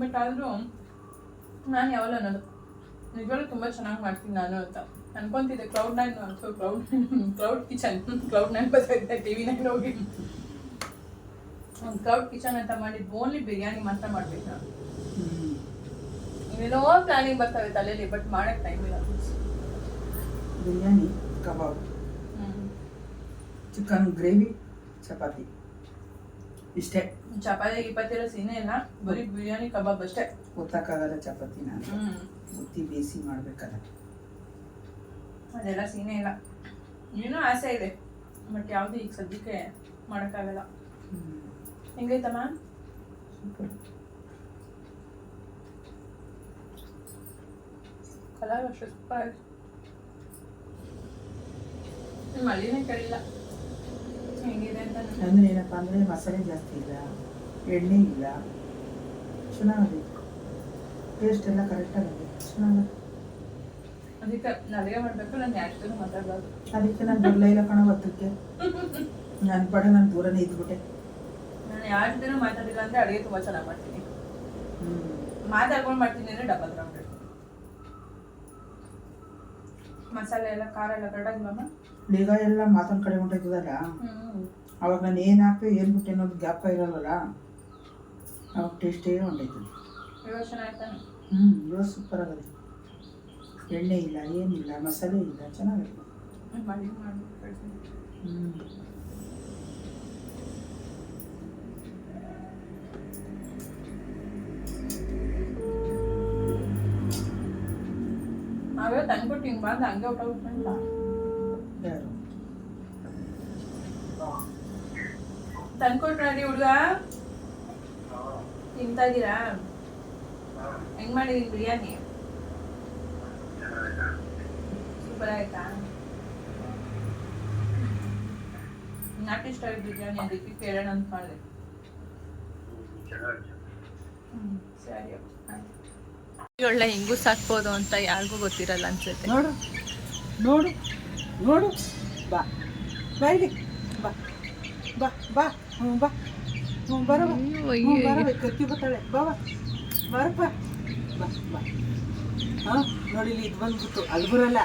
ಬಟ್ ಆದರೂ ನಾನು ಯಾವಾಗಲೂ ಅನ್ನೋದು. ನಿಜವಾಗ್ಲೂ ತುಂಬ ಚೆನ್ನಾಗಿ ಮಾಡ್ತೀನಿ ನಾನು ಅಂತ. ಅನ್ಕೊಂತಿದ್ದೆ ಕ್ಲೌಡ್ ನೈನ್ ಅಂತ cloud cloud kitchen cloud nine ಬರ್ತಾ ಟಿ ವಿ ನೈನ್ ಹೋಗಿ. ಒಂದು ಕ್ಲೌಡ್ ಕಿಚನ್ ಅಂತ ಮಾಡಿದ್ದು ಓನ್ಲಿ ಬಿರಿಯಾನಿ ಮಾತ್ರ ಮಾಡ್ಬೇಕು ನಾನು. ಇವೇನೋ ಪ್ಲಾನಿಂಗ್ ಬರ್ತವೆ ತಲೆಯಲ್ಲಿ ಬಟ್ ಮಾಡಕ್ಕೆ ಟೈಮ್ ಇಲ್ಲ. Biryani kebab chicken gravy chapati. ಇಷ್ಟೇ. ಚಪಾತಿ ಎಲ್ಲ ಸೀನೆ ಇಲ್ಲ ಬರೀ ಬಿರಿಯಾನಿ ಕಬಾಬ್ ಅಷ್ಟೇ. ಗೊತ್ತಾಗಲ್ಲ ಚಪಾತಿ ನಾನು. ಹ್ಮ್. ಉತ್ತಿ ಬೇಯಿಸಿ ಮಾಡ್ಬೇಕಲ್ಲ. ಅದೆಲ್ಲ ಸೀನೇ ಇಲ್ಲ. ಏನೋ ಆಸೆ ಇದೆ. ಬಟ್ ಯಾವುದು ಈಗ ಸದ್ಯಕ್ಕೆ ಮಾಡೋಕ್ಕಾಗಲ್ಲ. ಹೆಂಗೈತ ಮ್ಯಾಮ್? ಕಲರ್ ಅಷ್ಟು ಸೂಪರ್ ನಿಮ್ಮ ಅಲ್ಲಿನೇ ಕೇಳಿಲ್ಲ. ಹೆಂಗಿದೆ ಅಂತ ಅಂದ್ರೆ ಏನಪ್ಪ ಅಂದರೆ ಮಸಾಲೆ ಜಾಸ್ತಿ ಇಲ್ಲ ಎಣ್ಣೆ ಇಲ್ಲ ಚೆನ್ನಾಗಿದೆ. ಟೇಸ್ಟ್ ಎಲ್ಲ ಕರೆಕ್ಟಾಗಿದೆ ಚೆನ್ನಾಗಿದೆ. ಅದಕ್ಕೆ ನಾನು ಅಡುಗೆ ಮಾಡಬೇಕು ನಾನು ಯಾರು ಮಾತಾಡಬಾರ್ದು. ಅದಕ್ಕೆ ನಾನು ಬರಲೇ ಇಲ್ಲ ಕಣ ಹೊತ್ತಕ್ಕೆ. ನನ್ನ ಪಡೆ ನಾನು ದೂರನೇ ಇದ್ಬಿಟ್ಟೆ ನಾನು ಯಾರ ಮಾತಾಡಿಲ್ಲ ಅಂದರೆ ಅಡುಗೆ ತುಂಬ ಚೆನ್ನಾಗಿ ಮಾಡ್ತೀನಿ. ಮಾತಾಡ್ಕೊಂಡು ಮಾಡ್ತೀನಿ ಅಂದರೆ ಡಬಲ್ ರೌಂಡ್. ಮಸಾಲೆ ಎಲ್ಲ ಖಾರ ಎಲ್ಲ ಕರೆಕ್ಟಾಗಿಲ್ಲಮ್ಮ ಈಗ ಎಲ್ಲ ಮಾತೊಂದು ಕಡೆ ಹೊಂಟೋಯ್ತದಲ್ಲ ಹ್ಞೂ ಅವಾಗ ನಾನು ಏನು ಹಾಕ್ತೆ ಏನು ಬಿಟ್ಟೆ ಅನ್ನೋದು ಗ್ಯಾಪ ಇರಲ್ಲ ಅವಾಗ ಟೇಸ್ಟೇ ಹೊಂಟೈತದೆ ಯೋಚನೆ ಆಯ್ತಾನೆ ಹ್ಞೂ ಇವಾಗ ಸೂಪರ್ ಆಗದೆ. ಎಣ್ಣೆ ಇಲ್ಲ ಏನಿಲ್ಲ ಮಸಾಲೆ ಇಲ್ಲ ಚೆನ್ನಾಗಿದೆ ಮಾಡಿ ಮಾಡ್ಬಿಟ್ಟು ಕಳ್ತೀನಿ ಹ್ಞೂ ನಾವೇ ತಂದ್ಬಿಟ್ಟು ಹಿಂಗೆ ಬಂದು ಹಂಗೆ ಊಟ ಬಿಟ್ಬಿಟ್ಟ ಯಾರು? ತಂದ್ಕೊಟ್ರಿ ಹುಡುಗ? ತಿಂತಾ ಇದ್ದೀರಾ ಹೆಂಗ್ ಮಾಡಿದೀನಿ ಬಿರಿಯಾನಿ? ಸೂಪರ್ ಆಯ್ತಾ? ನಾಟಿ ಸ್ಟೈಲ್ ಬಿರಿಯಾನಿ ಅದಕ್ಕೆ ಕೇಳೋಣ ಅಂತ ಮಾಡಿದೆ. ಸರಿ ಒಳ್ಳೆ ಹಿಂಗೂ ಸಾಕ್ಬೋದು ಅಂತ ಯಾರಿಗೂ ಗೊತ್ತಿರಲ್ಲ ಅನ್ಸುತ್ತೆ. ನೋಡು ನೋಡು ನೋಡು. ಬಾ ಬಾ ಇಲ್ಲಿ ಬಾ ಬಾ ಬಾ ಹ್ಞೂ ಬಾ. ಹ್ಞೂ ಬರೋ ಬಾ. ಅಯ್ಯೋ, ಹ್ಞೂ ಬರೋ ಕತ್ತಿ ಬರ್ತಾಳೆ. ಬಾ ಬಾ. ಬರಪ್ಪ. ಬಾ ಬಾ. ಹಾಂ? ನೋಡಿ ಇಲ್ಲಿ ಇದು ಬಂದ್ಬಿಟ್ಟು ಅಲ್ಲಿ ಬರಲ್ಲ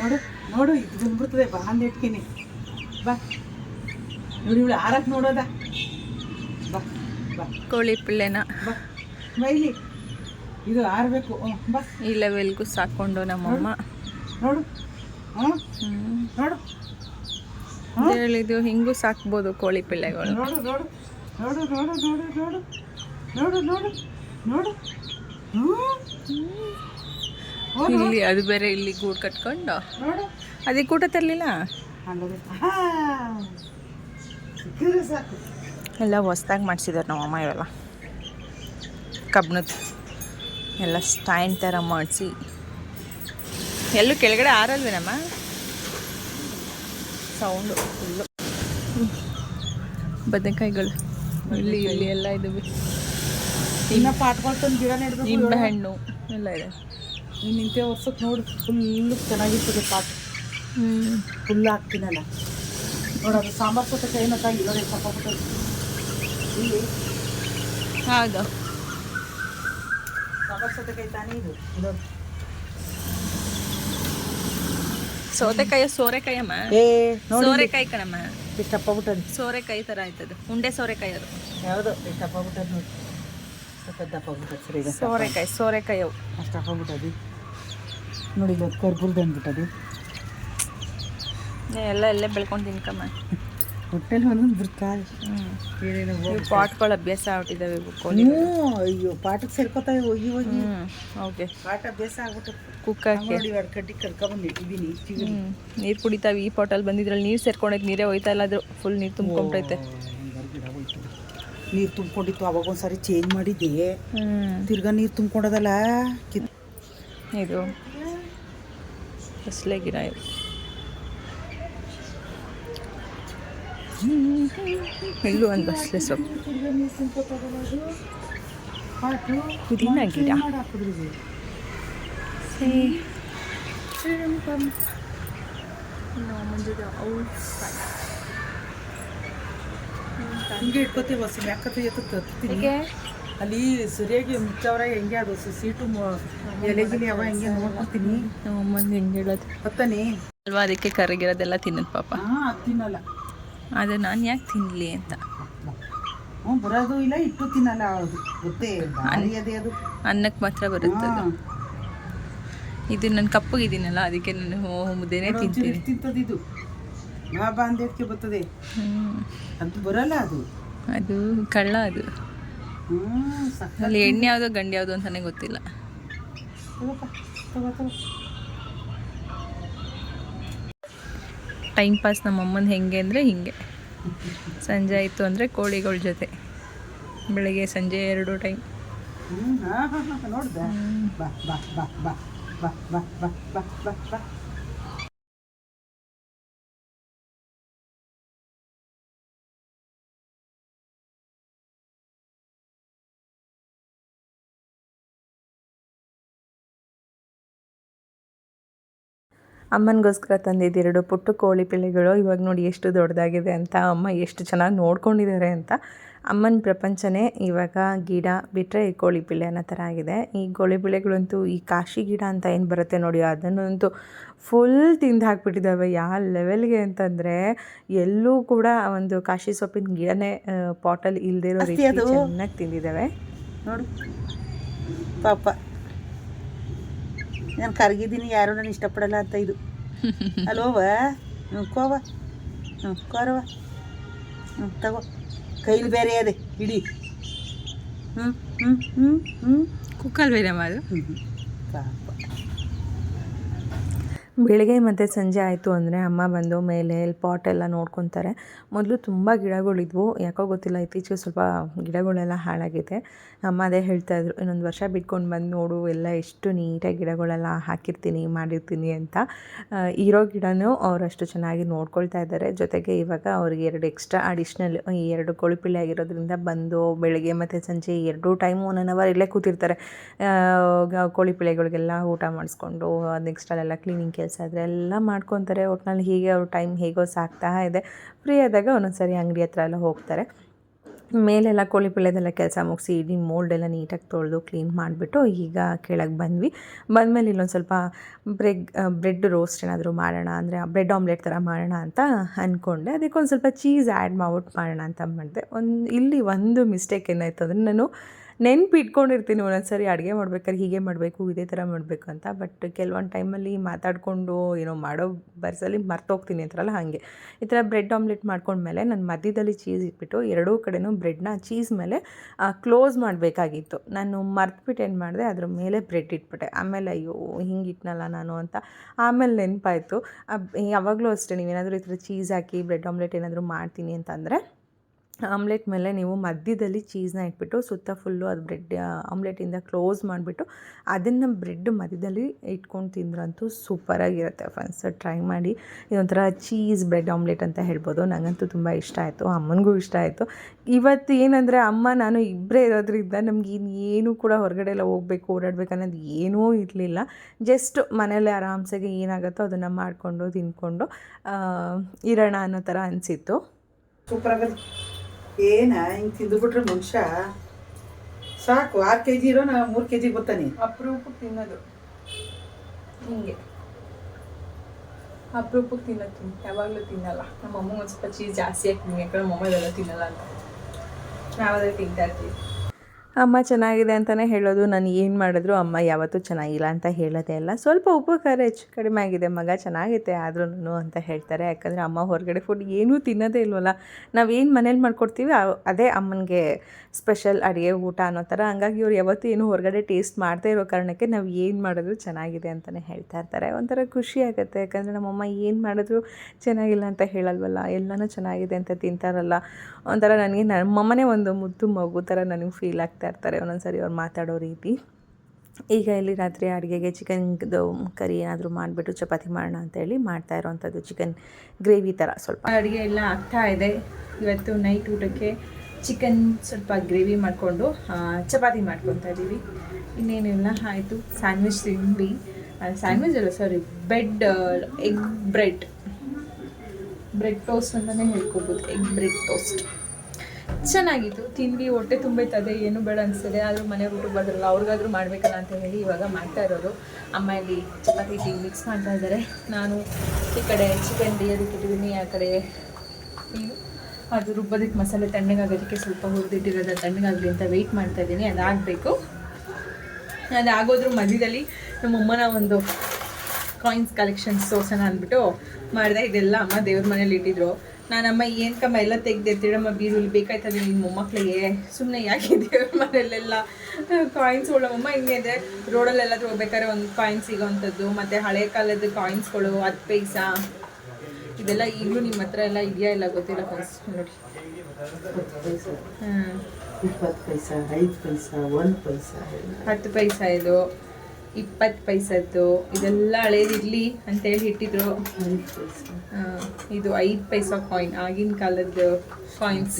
ನೋಡು ನೋಡು ಇದು ಬಂದ್ಬಿಡ್ತದೆ. ಬಾ ಅಂದ್ ಬಾ. ನೋಡಿ ಇವಳು ಆರಕ್ಕೆ ನೋಡೋದ. ಬಾ ಬಾ. ಕೋಳಿ ಪಿಳ್ಳೆನ. ಬಾ. ಇಲ್ಲಿ ಇದು ಆರಬೇಕು ಬಾ. ಈ ಲೆವೆಲ್ಗೂ ಸಾಕೊಂಡು ನಮ್ಮಮ್ಮ. ನೋಡು. ಹ್ಞೂ ನೋಡು. ಹೇಳಿದ್ದು ಹಿಂಗೂ ಸಾಕ್ಬೋದು ಕೋಳಿ ಪಿಳ್ಳೆಗಳು. ನೋಡು ನೋಡು. ನೋಡು ನೋಡು ನೋಡು ನೋಡು. ನೋಡು ನೋಡು ನೋಡು. ಹ್ಞೂ. ಇಲ್ಲಿ ಅದು ಬೇರೆ ಇಲ್ಲಿ ಗೂಡು ಕಟ್ಕೊಂಡು. ಅದೇ ಕೂಟ ಊಟ ತರಲಿಲ್ಲ ಎಲ್ಲ ಹೊಸ್ದಾಗಿ ಮಾಡಿಸಿದಾರೆ ನಮ್ಮಮ್ಮ ಇವೆಲ್ಲ. ಕಬ್ಣದ್ದು ಎಲ್ಲ ಸ್ಟ್ಯಾಂಡ್ ಥರ ಮಾಡಿಸಿ. ಎಲ್ಲೂ ಕೆಳಗಡೆ ಆರಲ್ವೇನಮ್ಮ? Sound full. ಬದನೆಕಾಯಿಗಳು. ಇಲ್ಲಿ ಇಲ್ಲಿ ಎಲ್ಲ ಇದಾವೆ. ಇನ್ನ ಪಾಟ್ಕೊಳ್ತಾನೆ ಗಿಡ ನೆಡ್ಬೇಕು ನಿಂಬೆ ಹಣ್ಣು ಎಲ್ಲ ಇದೆ. ನೀನು ನಿಂತೆ ವರ್ಷಕ್ಕೆ ನೋಡಿ ಫುಲ್ಲು ಚೆನ್ನಾಗಿರ್ತದೆ ಪಾಟ್ ಹ್ಞೂ ಫುಲ್ ಹಾಕ್ತೀನಲ್ಲ ನೋಡೋದು ಸಾಂಬಾರು ಸೊತ್ತೆ ಏನಂತ ಇಲ್ಲೋಡೆ ತಗೊಬಿಟ್ಟು ಇಲ್ಲಿ. ಹೌದು ಸಾಂಬಾರು ಸೊತೆಕಾಯಿ ತಾನೇ ಇದು. ಇದು. ಸೌತೆಕಾಯಿ ಸೋರೆಕಾಯಮ್ಮ? ಸೋರೆಕಾಯಿ ಕಣಮ್ಮ. ಇಷ್ಟಪ್ಪ ಬಿಟ್ಟದು ಸೋರೆಕಾಯಿ ಥರ ಆಯ್ತದು. ಉಂಡೆ ಸೋರೆಕಾಯಿ ಅದು. ಯಾವುದು? ಇಷ್ಟಪ್ಪ ಬಿಟ್ಟದು ನೋಡಿ. ಸ್ವಲ್ಪ ಸರಿ ಸೋರೆಕಾಯಿ ಸೋರೆಕಾಯಿ ಅವು. ಅಷ್ಟಪ್ಪ ಬಿಟ್ಟದು ನೋಡಿ ಇಲ್ಲಿ ಕರ್ಬುಲ್ದು ಅಂದ್ಬಿಟ್ಟದು. ಎಲ್ಲ ಎಲ್ಲೇ ಬೆಳ್ಕೊಂಡು ತಿನ್ಕಮ್ಮ. ಹೊಟ್ಟೆಲಿ ಒಂದೊಂದು ಬಿಡ್ತಾರೆ ಹ್ಞೂ ಏನೇನೋ ಪಾಟ್ಗಳು ಅಭ್ಯಾಸ ಆಗ್ಬಿಟ್ಟಿದ್ದಾವೆ ಹ್ಞೂ ಅಯ್ಯೋ ಪಾಟಕ್ಕೆ ಸೇರ್ಕೋತಾವೆ ಹೋಗಿ ಹೋಗಿ. ಓಕೆ. ಪಾಟ್ ಅಭ್ಯಾಸ ಆಗ್ಬಿಟ್ಟು. ಕುಕ್ಕಕ್ಕೆ. ನೋಡಿ ಎರಡು ಕಡ್ಡಿ ಕರ್ಕೊಂಬಂದು ಇಟ್ಟಿದ್ದೀನಿ ಹ್ಞೂ ನೀರು ಕುಡಿತಾವೆ ಈ ಪಾಟಲ್ಲಿ ಬಂದಿದ್ರಲ್ಲಿ ನೀರು ಸೇರ್ಕೊಂಡೈತೆ ನೀರೇ ಹೋಯ್ತಾ ಇಲ್ಲ ಅದು ಫುಲ್ ನೀರು ತುಂಬ್ಕೊಂಡೈತೆ ನೀರು ತುಂಬ್ಕೊಂಡಿತ್ತು ಅವಾಗ ಒಂದ್ಸರಿ ಚೇಂಜ್ ಮಾಡಿದ್ದೆ. ತಿರ್ಗಾ ನೀರು ತುಂಬ್ಕೊಂಡದಲ್ಲ? ಇದು. असले गिराए ಇಲ್ಲೂ ಒಂದು ಬಸ್ಲೆ ಸೊಪ್ಪು ಪುದೀನ ಗಿಡ ಹಿಂಗೆ ಇಟ್ಕೋತೀವಿ ಬಸ್ ಯಾಕತ್ತೆ ಎತ್ತ ಅಲ್ಲಿ ಸರಿಯಾಗಿ ಮುಚ್ಚವ್ರ ಹೆಂಗೆ ಅದು ಸೀಟು ಮ- ಎಲೆ ಗಿಲೆ ಅವ ಹೆಂಗೆ ನೋಡ್ಕೊತೀನಿ. ನಮ್ಮಮ್ಮಂಗೆ ಹೆಂಗೆ ಹೇಳೋದು? ಗೊತ್ತಾನೆ. ಅಲ್ವಾ ಅದಕ್ಕೆ ಕರಗಿರೋದೆಲ್ಲ ತಿನ್ನೋದು ಪಾಪ. ಹಾಂ ಅದು ತಿನ್ನಲ್ಲ. ಆದರೆ ನಾನು ಯಾಕೆ ತಿನ್ನಲಿ ಅಂತ. ಹ್ಞೂ ಬರೋದು ಇಲ್ಲ ಇಟ್ಟು ತಿನ್ನಲ್ಲ ಅದು. ಗೊತ್ತೇ ಅದೇ ಅದು. ಅನ್ನಕ್ಕೆ ಮಾತ್ರ ಬರುತ್ತೆ ಅದು. ಹಾಂ. ಇದು ನನ್ನ ಕಪ್ಪಗಿದ್ದೀನಲ್ಲ ಅದಕ್ಕೆ ನಾನು ಮುದ್ದೆನೇ ತಿಂತೀನಿ. ತಿಂತದ್ದು ಇದು. ಬಾ ಬಾ ಅಂದೇಟ್ಕೆ ಬರ್ತದೆ. ಅದು ಬರಲ್ಲ ಅದು. ಅದು ಕಳ್ಳ ಅದು. ಅಲ್ಲಿ ಎಣ್ಣೆ ಯಾವುದು, ಗಂಡು ಯಾವುದು ಅಂತಾನೆ ಗೊತ್ತಿಲ್ಲ. ಟೈಮ್ ಪಾಸ್ ನಮ್ಮಮ್ಮನ ಹೆಂಗೆ ಅಂದರೆ ಹಿಂಗೆ. ಸಂಜೆ ಆಯಿತು ಅಂದರೆ ಕೋಳಿಗಳ ಜೊತೆ. ಬೆಳಗ್ಗೆ, ಸಂಜೆ ಎರಡು ಟೈಮ್ ಬಾ ಬಾ ಬಾ ಬಾ ಬಾ ಬಾ ಬಾ ನೋಡ್ದೆ ಅಮ್ಮನಿಗೋಸ್ಕರ ತಂದಿದ್ದು ಎರಡು ಪುಟ್ಟ ಕೋಳಿ ಪಿಳ್ಳೆಗಳು ಇವಾಗ ನೋಡಿ ಎಷ್ಟು ದೊಡ್ಡದಾಗಿದೆ ಅಂತ ಅಮ್ಮ ಎಷ್ಟು ಚೆನ್ನಾಗಿ ನೋಡ್ಕೊಂಡಿದ್ದಾರೆ ಅಂತ. ಅಮ್ಮನ ಪ್ರಪಂಚನೇ ಇವಾಗ ಗಿಡ ಬಿಟ್ಟರೆ ಈ ಕೋಳಿ ಪಿಳ್ಳೆ ಅನ್ನೋ ಥರ ಆಗಿದೆ. ಈ ಕೋಳಿ ಪಿಳ್ಳೆಗಳಂತೂ ಈ ಕಾಶಿ ಗಿಡ ಅಂತ ಏನು ಬರುತ್ತೆ ನೋಡಿ ಅದನ್ನಂತೂ ಫುಲ್ ತಿಂದು ಹಾಕ್ಬಿಟ್ಟಿದ್ದಾವೆ. ಯಾವ ಲೆವೆಲ್ಗೆ ಅಂತಂದರೆ ಎಲ್ಲೂ ಕೂಡ ಒಂದು ಕಾಶಿ ಸೊಪ್ಪಿನ ಗಿಡನೇ ಪಾಟಲ್ಲಿ ಇಲ್ದಿರೋ ರೀತಿ ಚೆನ್ನಾಗಿ ತಿಂದಿದ್ದಾವೆ. ನೋಡು. ಪಾಪ. ನಾನು ಕರಗಿದ್ದೀನಿ ಯಾರು ನಾನು ಇಷ್ಟಪಡಲ್ಲ ಅಂತ ಇದು. ಅಲ್ವವ ಹ್ಞೂ ಕೋವ ಹ್ಞೂ ಕೋರವ ಹ್ಞೂ ತಗೋ. ಕೈಲಿ ಬೇರೆ ಅದೇ ಇಡಿ ಹ್ಞೂ ಹ್ಞೂ ಹ್ಞೂ ಹ್ಞೂ ಕುಕ್ಕಲ್ ಬೇರೆ ಹ್ಞೂ ಹ್ಞೂ ಪಾಪ. ಬೆಳಿಗ್ಗೆ ಮತ್ತು ಸಂಜೆ ಆಯಿತು ಅಂದರೆ ಅಮ್ಮ ಬಂದು ಮೇಲೆ ಪಾಟ್ ಎಲ್ಲ ನೋಡ್ಕೊತಾರೆ. ಮೊದಲು ತುಂಬ ಗಿಡಗಳಿದ್ವು. ಯಾಕೋ ಗೊತ್ತಿಲ್ಲ, ಇತ್ತೀಚೆಗೆ ಸ್ವಲ್ಪ ಗಿಡಗಳೆಲ್ಲ ಹಾಳಾಗಿದೆ. ಅಮ್ಮ ಅದೇ ಹೇಳ್ತಾಯಿದ್ರು ಇನ್ನೊಂದು ವರ್ಷ ಬಿಟ್ಕೊಂಡು ಬಂದು ನೋಡು, ಎಲ್ಲ ಎಷ್ಟು ನೀಟಾಗಿ ಗಿಡಗಳೆಲ್ಲ ಹಾಕಿರ್ತೀನಿ, ಮಾಡಿರ್ತೀನಿ ಅಂತ. ಇರೋ ಗಿಡನೂ ಅವರಷ್ಟು ಚೆನ್ನಾಗಿ ನೋಡ್ಕೊಳ್ತಾ ಇದ್ದಾರೆ. ಜೊತೆಗೆ ಇವಾಗ ಅವ್ರಿಗೆ ಎರಡು ಎಕ್ಸ್ಟ್ರಾ ಅಡಿಷ್ನಲ್ ಈ ಎರಡು ಕೊಳಿಪಿಳ್ಳೆ ಆಗಿರೋದ್ರಿಂದ ಬಂದು ಬೆಳಗ್ಗೆ ಮತ್ತು ಸಂಜೆ ಎರಡು ಟೈಮು ಒನ್ ಅವರ್ ಇಲ್ಲೇ ಕೂತಿರ್ತಾರೆ. ಕೋಳಿಪಿಳೆಗಳಿಗೆಲ್ಲ ಊಟ ಮಾಡಿಸ್ಕೊಂಡು ನೆಕ್ಸ್ಟ್ ಅಲ್ಲೆಲ್ಲ ಕ್ಲೀನಿಂಗ್ ಕೆಲಸ ಇದ್ರೆ ಎಲ್ಲ ಮಾಡ್ಕೊತಾರೆ. ಒಟ್ನಲ್ಲಿ ಹೀಗೆ ಅವ್ರ ಟೈಮ್ ಹೇಗೋ ಸಾಕ್ತಾ ಇದೆ. ಫ್ರೀ ಆದಾಗ ಒಂದೊಂದ್ಸರಿ ಅಂಗಡಿ ಹತ್ರ ಎಲ್ಲ ಹೋಗ್ತಾರೆ. ಮೇಲೆಲ್ಲ ಕೋಳಿ ಪಿಳ್ಳೆದೆಲ್ಲ ಕೆಲಸ ಮುಗಿಸಿ ಇಡೀ ಮೋಲ್ಡ್ ಎಲ್ಲ ನೀಟಾಗಿ ತೊಳೆದು ಕ್ಲೀನ್ ಮಾಡಿಬಿಟ್ಟು ಈಗ ಕೆಳಗೆ ಬಂದ್ವಿ. ಬಂದಮೇಲೆ ಇಲ್ಲೊಂದು ಸ್ವಲ್ಪ ಬ್ರೆಡ್ ಬ್ರೆಡ್ ರೋಸ್ಟ್ ಏನಾದರೂ ಮಾಡೋಣ ಅಂದರೆ ಬ್ರೆಡ್ ಆಮ್ಲೆಟ್ ಥರ ಮಾಡೋಣ ಅಂತ ಅಂದ್ಕೊಂಡೆ ಅದಕ್ಕೆ ಒಂದು ಸ್ವಲ್ಪ ಚೀಸ್ ಆ್ಯಡ್ ಮಾಡ್ಬಿಟ್ಟು ಮಾಡೋಣ ಅಂತ ಮಾಡಿದೆ. ಒಂದು, ಇಲ್ಲಿ ಒಂದು ಮಿಸ್ಟೇಕ್ ಏನಾಯಿತು ಅಂದರೆ ನಾನು ನೆನ್ಪು ಇಟ್ಕೊಂಡಿರ್ತೀನಿ ಒಂದೊಂದು ಸರಿ ಅಡುಗೆ ಮಾಡ್ಬೇಕಾದ್ರೆ ಹೀಗೆ ಮಾಡಬೇಕು, ಇದೇ ಥರ ಮಾಡಬೇಕು ಅಂತ. ಬಟ್ ಕೆಲವೊಂದು ಟೈಮಲ್ಲಿ ಮಾತಾಡಿಕೊಂಡು ಏನೋ ಮಾಡೋ ಬರ್ಸಲ್ಲಿ ಮರ್ತೋಗ್ತೀನಿ ಅಂತಾರಲ್ಲ ಹಾಗೆ. ಈ ಥರ ಬ್ರೆಡ್ ಆಮ್ಲೆಟ್ ಮಾಡ್ಕೊಂಡ್ಮೇಲೆ ನಾನು ಮಧ್ಯದಲ್ಲಿ ಚೀಸ್ ಇಟ್ಬಿಟ್ಟು ಎರಡೂ ಕಡೆನೂ ಬ್ರೆಡ್ನ ಚೀಸ್ ಮೇಲೆ ಕ್ಲೋಸ್ ಮಾಡಬೇಕಾಗಿತ್ತು. ನಾನು ಮರ್ತ್ಬಿಟ್ಟು ಏನು ಮಾಡಿದೆ, ಅದ್ರ ಮೇಲೆ ಬ್ರೆಡ್ ಇಟ್ಬಿಟ್ಟೆ. ಆಮೇಲೆ ಅಯ್ಯೋ, ಹಿಂಗೆ ಇಟ್ನಲ್ಲ ನಾನು ಅಂತ. ಆಮೇಲೆ ನೆನಪಾಯಿತು. ಯಾವಾಗಲೂ ಅಷ್ಟೇ ನೀವೇನಾದರೂ ಈ ಥರ ಚೀಸ್ ಹಾಕಿ ಬ್ರೆಡ್ ಆಮ್ಲೆಟ್ ಏನಾದರೂ ಮಾಡ್ತೀನಿ ಅಂತಂದರೆ ಆಮ್ಲೆಟ್ ಮೇಲೆ ನೀವು ಮಧ್ಯದಲ್ಲಿ ಚೀಸ್ನ ಇಟ್ಬಿಟ್ಟು, ಸುತ್ತ ಫುಲ್ಲು ಅದು ಬ್ರೆಡ್ ಆಮ್ಲೆಟಿಂದ ಕ್ಲೋಸ್ ಮಾಡಿಬಿಟ್ಟು ಅದನ್ನು ಬ್ರೆಡ್ ಮಧ್ಯದಲ್ಲಿ ಇಟ್ಕೊಂಡು ತಿಂದ್ರಂತೂ ಸೂಪರಾಗಿರುತ್ತೆ ಫ್ರೆಂಡ್ಸ್. ಟ್ರೈ ಮಾಡಿ. ಇದೊಂಥರ ಚೀಸ್ ಬ್ರೆಡ್ ಆಮ್ಲೆಟ್ ಅಂತ ಹೇಳ್ಬೋದು. ನನಗಂತೂ ತುಂಬ ಇಷ್ಟ ಆಯಿತು. ಅಮ್ಮನಿಗೂ ಇಷ್ಟ ಆಯಿತು. ಇವತ್ತು ಏನಂದರೆ ಅಮ್ಮ, ನಾನು ಇಬ್ಬರೇ ಇರೋದ್ರಿಂದ ನಮ್ಗೆ ಏನು ಕೂಡ ಹೊರಗಡೆ ಎಲ್ಲ ಹೋಗ್ಬೇಕು, ಓಡಾಡಬೇಕು ಅನ್ನೋದು ಏನೂ ಇರಲಿಲ್ಲ. ಜಸ್ಟ್ ಮನೇಲೆ ಆರಾಮ್ಸಾಗಿ ಏನಾಗುತ್ತೋ ಅದನ್ನು ಮಾಡಿಕೊಂಡು, ತಿಂದ್ಕೊಂಡು ಇರೋಣ ಅನ್ನೋ ಥರ ಅನಿಸಿತ್ತು. ಸೂಪರ್ ಆಗದು ಏನ? ಹಿಂಗೆ ತಿಂದುಬಿಟ್ರೆ ಮನುಷ್ಯ ಸಾಕು. ಆರು ಕೆ ಜಿ ಇರೋ ನಾ ಮೂರು ಕೆ ಜಿ ಬರ್ತಾನೆ ಅಪರೂಪಕ್ಕೆ ತಿನ್ನೋದು. ಹಿಂಗೆ. ಅಪರೂಪಕ್ಕೆ ತಿನ್ನೋದು ಯಾವಾಗಲೂ ತಿನ್ನಲ್ಲ. ನಮ್ಮ ಅಮ್ಮ ಸ್ವಲ್ಪ ಚೀಸ್ ಜಾಸ್ತಿ ಹಾಕಿ ಯಾಕಂದ್ರೆ ಮೊಮ್ಮದೆಲ್ಲ ತಿನ್ನಲ್ಲ ಅಂತ. ನಾವಾದ್ರೆ ತಿಂತಾ ಇರ್ತೀವಿ. ಅಮ್ಮ ಚೆನ್ನಾಗಿದೆ ಅಂತಲೇ ಹೇಳೋದು. ನಾನು ಏನು ಮಾಡಿದ್ರು ಅಮ್ಮ ಯಾವತ್ತೂ ಚೆನ್ನಾಗಿಲ್ಲ ಅಂತ ಹೇಳೋದೇ ಇಲ್ಲ ಸ್ವಲ್ಪ ಉಪ್ಪು ಖಾರ ಹೆಚ್ಚು ಕಡಿಮೆ ಆಗಿದೆ. ಮಗ ಚೆನ್ನಾಗೈತೆ ಆದ್ರೂ ಅಂತ ಹೇಳ್ತಾರೆ. ಯಾಕಂದರೆ ಅಮ್ಮ ಹೊರಗಡೆ ಫುಡ್ ಏನೂ ತಿನ್ನೋದೇ ಇಲ್ವಲ್ಲ. ನಾವೇನು ಮನೇಲಿ ಮಾಡ್ಕೊಡ್ತೀವಿ ಅದೇ ಅಮ್ಮನಿಗೆ ಸ್ಪೆಷಲ್ ಅಡುಗೆ ಊಟ ಅನ್ನೋ ಥರ. ಹಂಗಾಗಿ ಇವ್ರು ಯಾವತ್ತೂ ಏನು ಹೊರಗಡೆ ಟೇಸ್ಟ್ ಮಾಡದೇ ಇರೋ ಕಾರಣಕ್ಕೆ ನಾವು ಏನು ಮಾಡಿದ್ರು ಚೆನ್ನಾಗಿದೆ ಅಂತಲೇ ಹೇಳ್ತಾ ಇರ್ತಾರೆ. ಒಂಥರ ಖುಷಿ ಆಗುತ್ತೆ. ಯಾಕಂದರೆ ನಮ್ಮಮ್ಮ ಏನು ಮಾಡಿದ್ರು ಚೆನ್ನಾಗಿಲ್ಲ ಅಂತ ಹೇಳಲ್ವಲ್ಲ. ಎಲ್ಲನೂ ಚೆನ್ನಾಗಿದೆ ಅಂತ ತಿಂತಾರಲ್ಲ. ಒಂಥರ ನನಗೆ ನಮ್ಮಮ್ಮನೇ ಒಂದು ಮುದ್ದು ಮಗು ಥರ ನನಗೆ ಫೀಲ್ ಆಗ್ತಾ ಇರ್ತಾರೆ ಒಂದೊಂದು ಸರಿ ಅವ್ರು ಮಾತಾಡೋ ರೀತಿ. ಈಗ ಇಲ್ಲಿ ರಾತ್ರಿ ಅಡುಗೆಗೆ ಚಿಕನ್ದು ಕರಿ ಏನಾದರೂ ಮಾಡಿಬಿಟ್ಟು ಚಪಾತಿ ಮಾಡೋಣ ಅಂತೇಳಿ ಮಾಡ್ತಾ ಇರೋವಂಥದ್ದು ಚಿಕನ್ ಗ್ರೇವಿ ಥರ ಸ್ವಲ್ಪ. ಅಡುಗೆ ಎಲ್ಲ ಆಗ್ತಾ ಇದೆ. ಇವತ್ತು ನೈಟ್ ಊಟಕ್ಕೆ ಚಿಕನ್ ಸ್ವಲ್ಪ ಗ್ರೇವಿ ಮಾಡಿಕೊಂಡು ಚಪಾತಿ ಮಾಡ್ಕೊತಾ ಇದ್ದೀವಿ ಇನ್ನೇನೆಲ್ಲ, ಆಯಿತು. ಸ್ಯಾಂಡ್ವಿಚ್ ತಿಂಡಿ. ಸ್ಯಾಂಡ್ವಿಚ್ ಅಲ್ಲ sorry bread egg bread bread toast ಅಂತಲೇ ಹೇಳ್ಕೊಬೋದು ಎಗ್ ಬ್ರೆಡ್ ಟೋಸ್ಟ್ ಚೆನ್ನಾಗಿತ್ತು. ತಿಂದ್ವಿ ಹೊಟ್ಟೆ ತುಂಬೈತದೆ, ಏನು ಬೇಡ ಅನಿಸ್ತದೆ ಆದರೂ ಮನೆ ಊಟಕ್ಕೆ ಬರಲ್ಲ, ಅವ್ರಿಗಾದ್ರೂ ಮಾಡಬೇಕಲ್ಲ ಅಂತ ಹೇಳಿ ಇವಾಗ ಮಾಡ್ತಾ ಇರೋರು ಅಮ್ಮ ಇಲ್ಲಿ ಚಪಾತಿ ಟೀ ಮಿಕ್ಸ್ ಮಾಡ್ತಾ ಇದ್ದಾರೆ. ನಾನು ಈ ಕಡೆ ಚಿಕನ್ ಬೇಯೋದಕ್ಕೆ ಇಟ್ಟಿದ್ದೀನಿ, ಆ ಕಡೆ ಅದು ರುಬ್ಬೋದಕ್ಕೆ ಮಸಾಲೆ ತಣ್ಣಗಾಗೋದಕ್ಕೆ ಸ್ವಲ್ಪ ಹುರಿದಿಟ್ಟಿರೋದು ತಣ್ಣಗಾಗಲಿ ಅಂತ ವೆಯ್ಟ್ ಮಾಡ್ತಾ ಇದ್ದೀನಿ. ಅದಾಗಬೇಕು. ಅದು ಆಗೋದ್ರ ಮಧ್ಯದಲ್ಲಿ ನಮ್ಮಮ್ಮನ ಒಂದು ಕಾಯಿನ್ಸ್ ಕಲೆಕ್ಷನ್ಸ್ ತೋರ್ಸೋಣ ಅಂದ್ಬಿಟ್ಟು ಮಾಡಿದೆ, ಇದೆಲ್ಲ ಅಮ್ಮ ದೇವ್ರ ಮನೇಲಿ ಇಟ್ಟಿದ್ರು. ನಾನಮ್ಮ ಏನಕ್ಕಮ್ಮ ಎಲ್ಲ ತೆಗ್ದೆತ್ತಿಡಮ್ಮ ಬೀರುಲಿ ಬೇಕಾಯ್ತದೆ ನಿಮ್ಮ ಮೊಮ್ಮಕ್ಳಿಗೆ. ಸುಮ್ಮನೆ ಯಾಕೆ ಮನೆಯಲ್ಲೆಲ್ಲ ಕಾಯಿನ್ಸ್ ಅಮ್ಮ ಹಿಂಗೆ ಇದೆ. ರೋಡಲ್ಲೆಲ್ಲಾದ್ರೂ ಹೋಗ್ಬೇಕಾದ್ರೆ ಒಂದು ಕಾಯಿನ್ಸ್ ಸಿಗೋವಂಥದ್ದು ಮತ್ತು ಹಳೆ ಕಾಲದ ಕಾಯಿನ್ಸ್ಗಳು ಹತ್ತು ಪೈಸಾ. ಇದೆಲ್ಲ ಈಗಲೂ ನಿಮ್ಮ ಹತ್ರ ಎಲ್ಲ ಇದೆಯಾ ಇಲ್ಲ ಗೊತ್ತಿಲ್ಲ ಫಸ್ಟ್ ನೋಡಿ. ಹತ್ತು ಪೈಸೆ ಐದು ಪೈಸೆ ಒಂದು ಪೈಸೆ. ಹತ್ತು ಪೈಸಾ ಇದು. ಇಪ್ಪತ್ತು ಪೈಸದ್ದು, ಇದೆಲ್ಲ ಹಳೇದಿರ್ಲಿ ಅಂತೇಳಿ ಇಟ್ಟಿದ್ರು. ಇದು ಐದು ಪೈಸಾ ಕಾಯಿನ್ ಆಗಿನ ಕಾಲದ್ದು ಕಾಯಿನ್ಸ್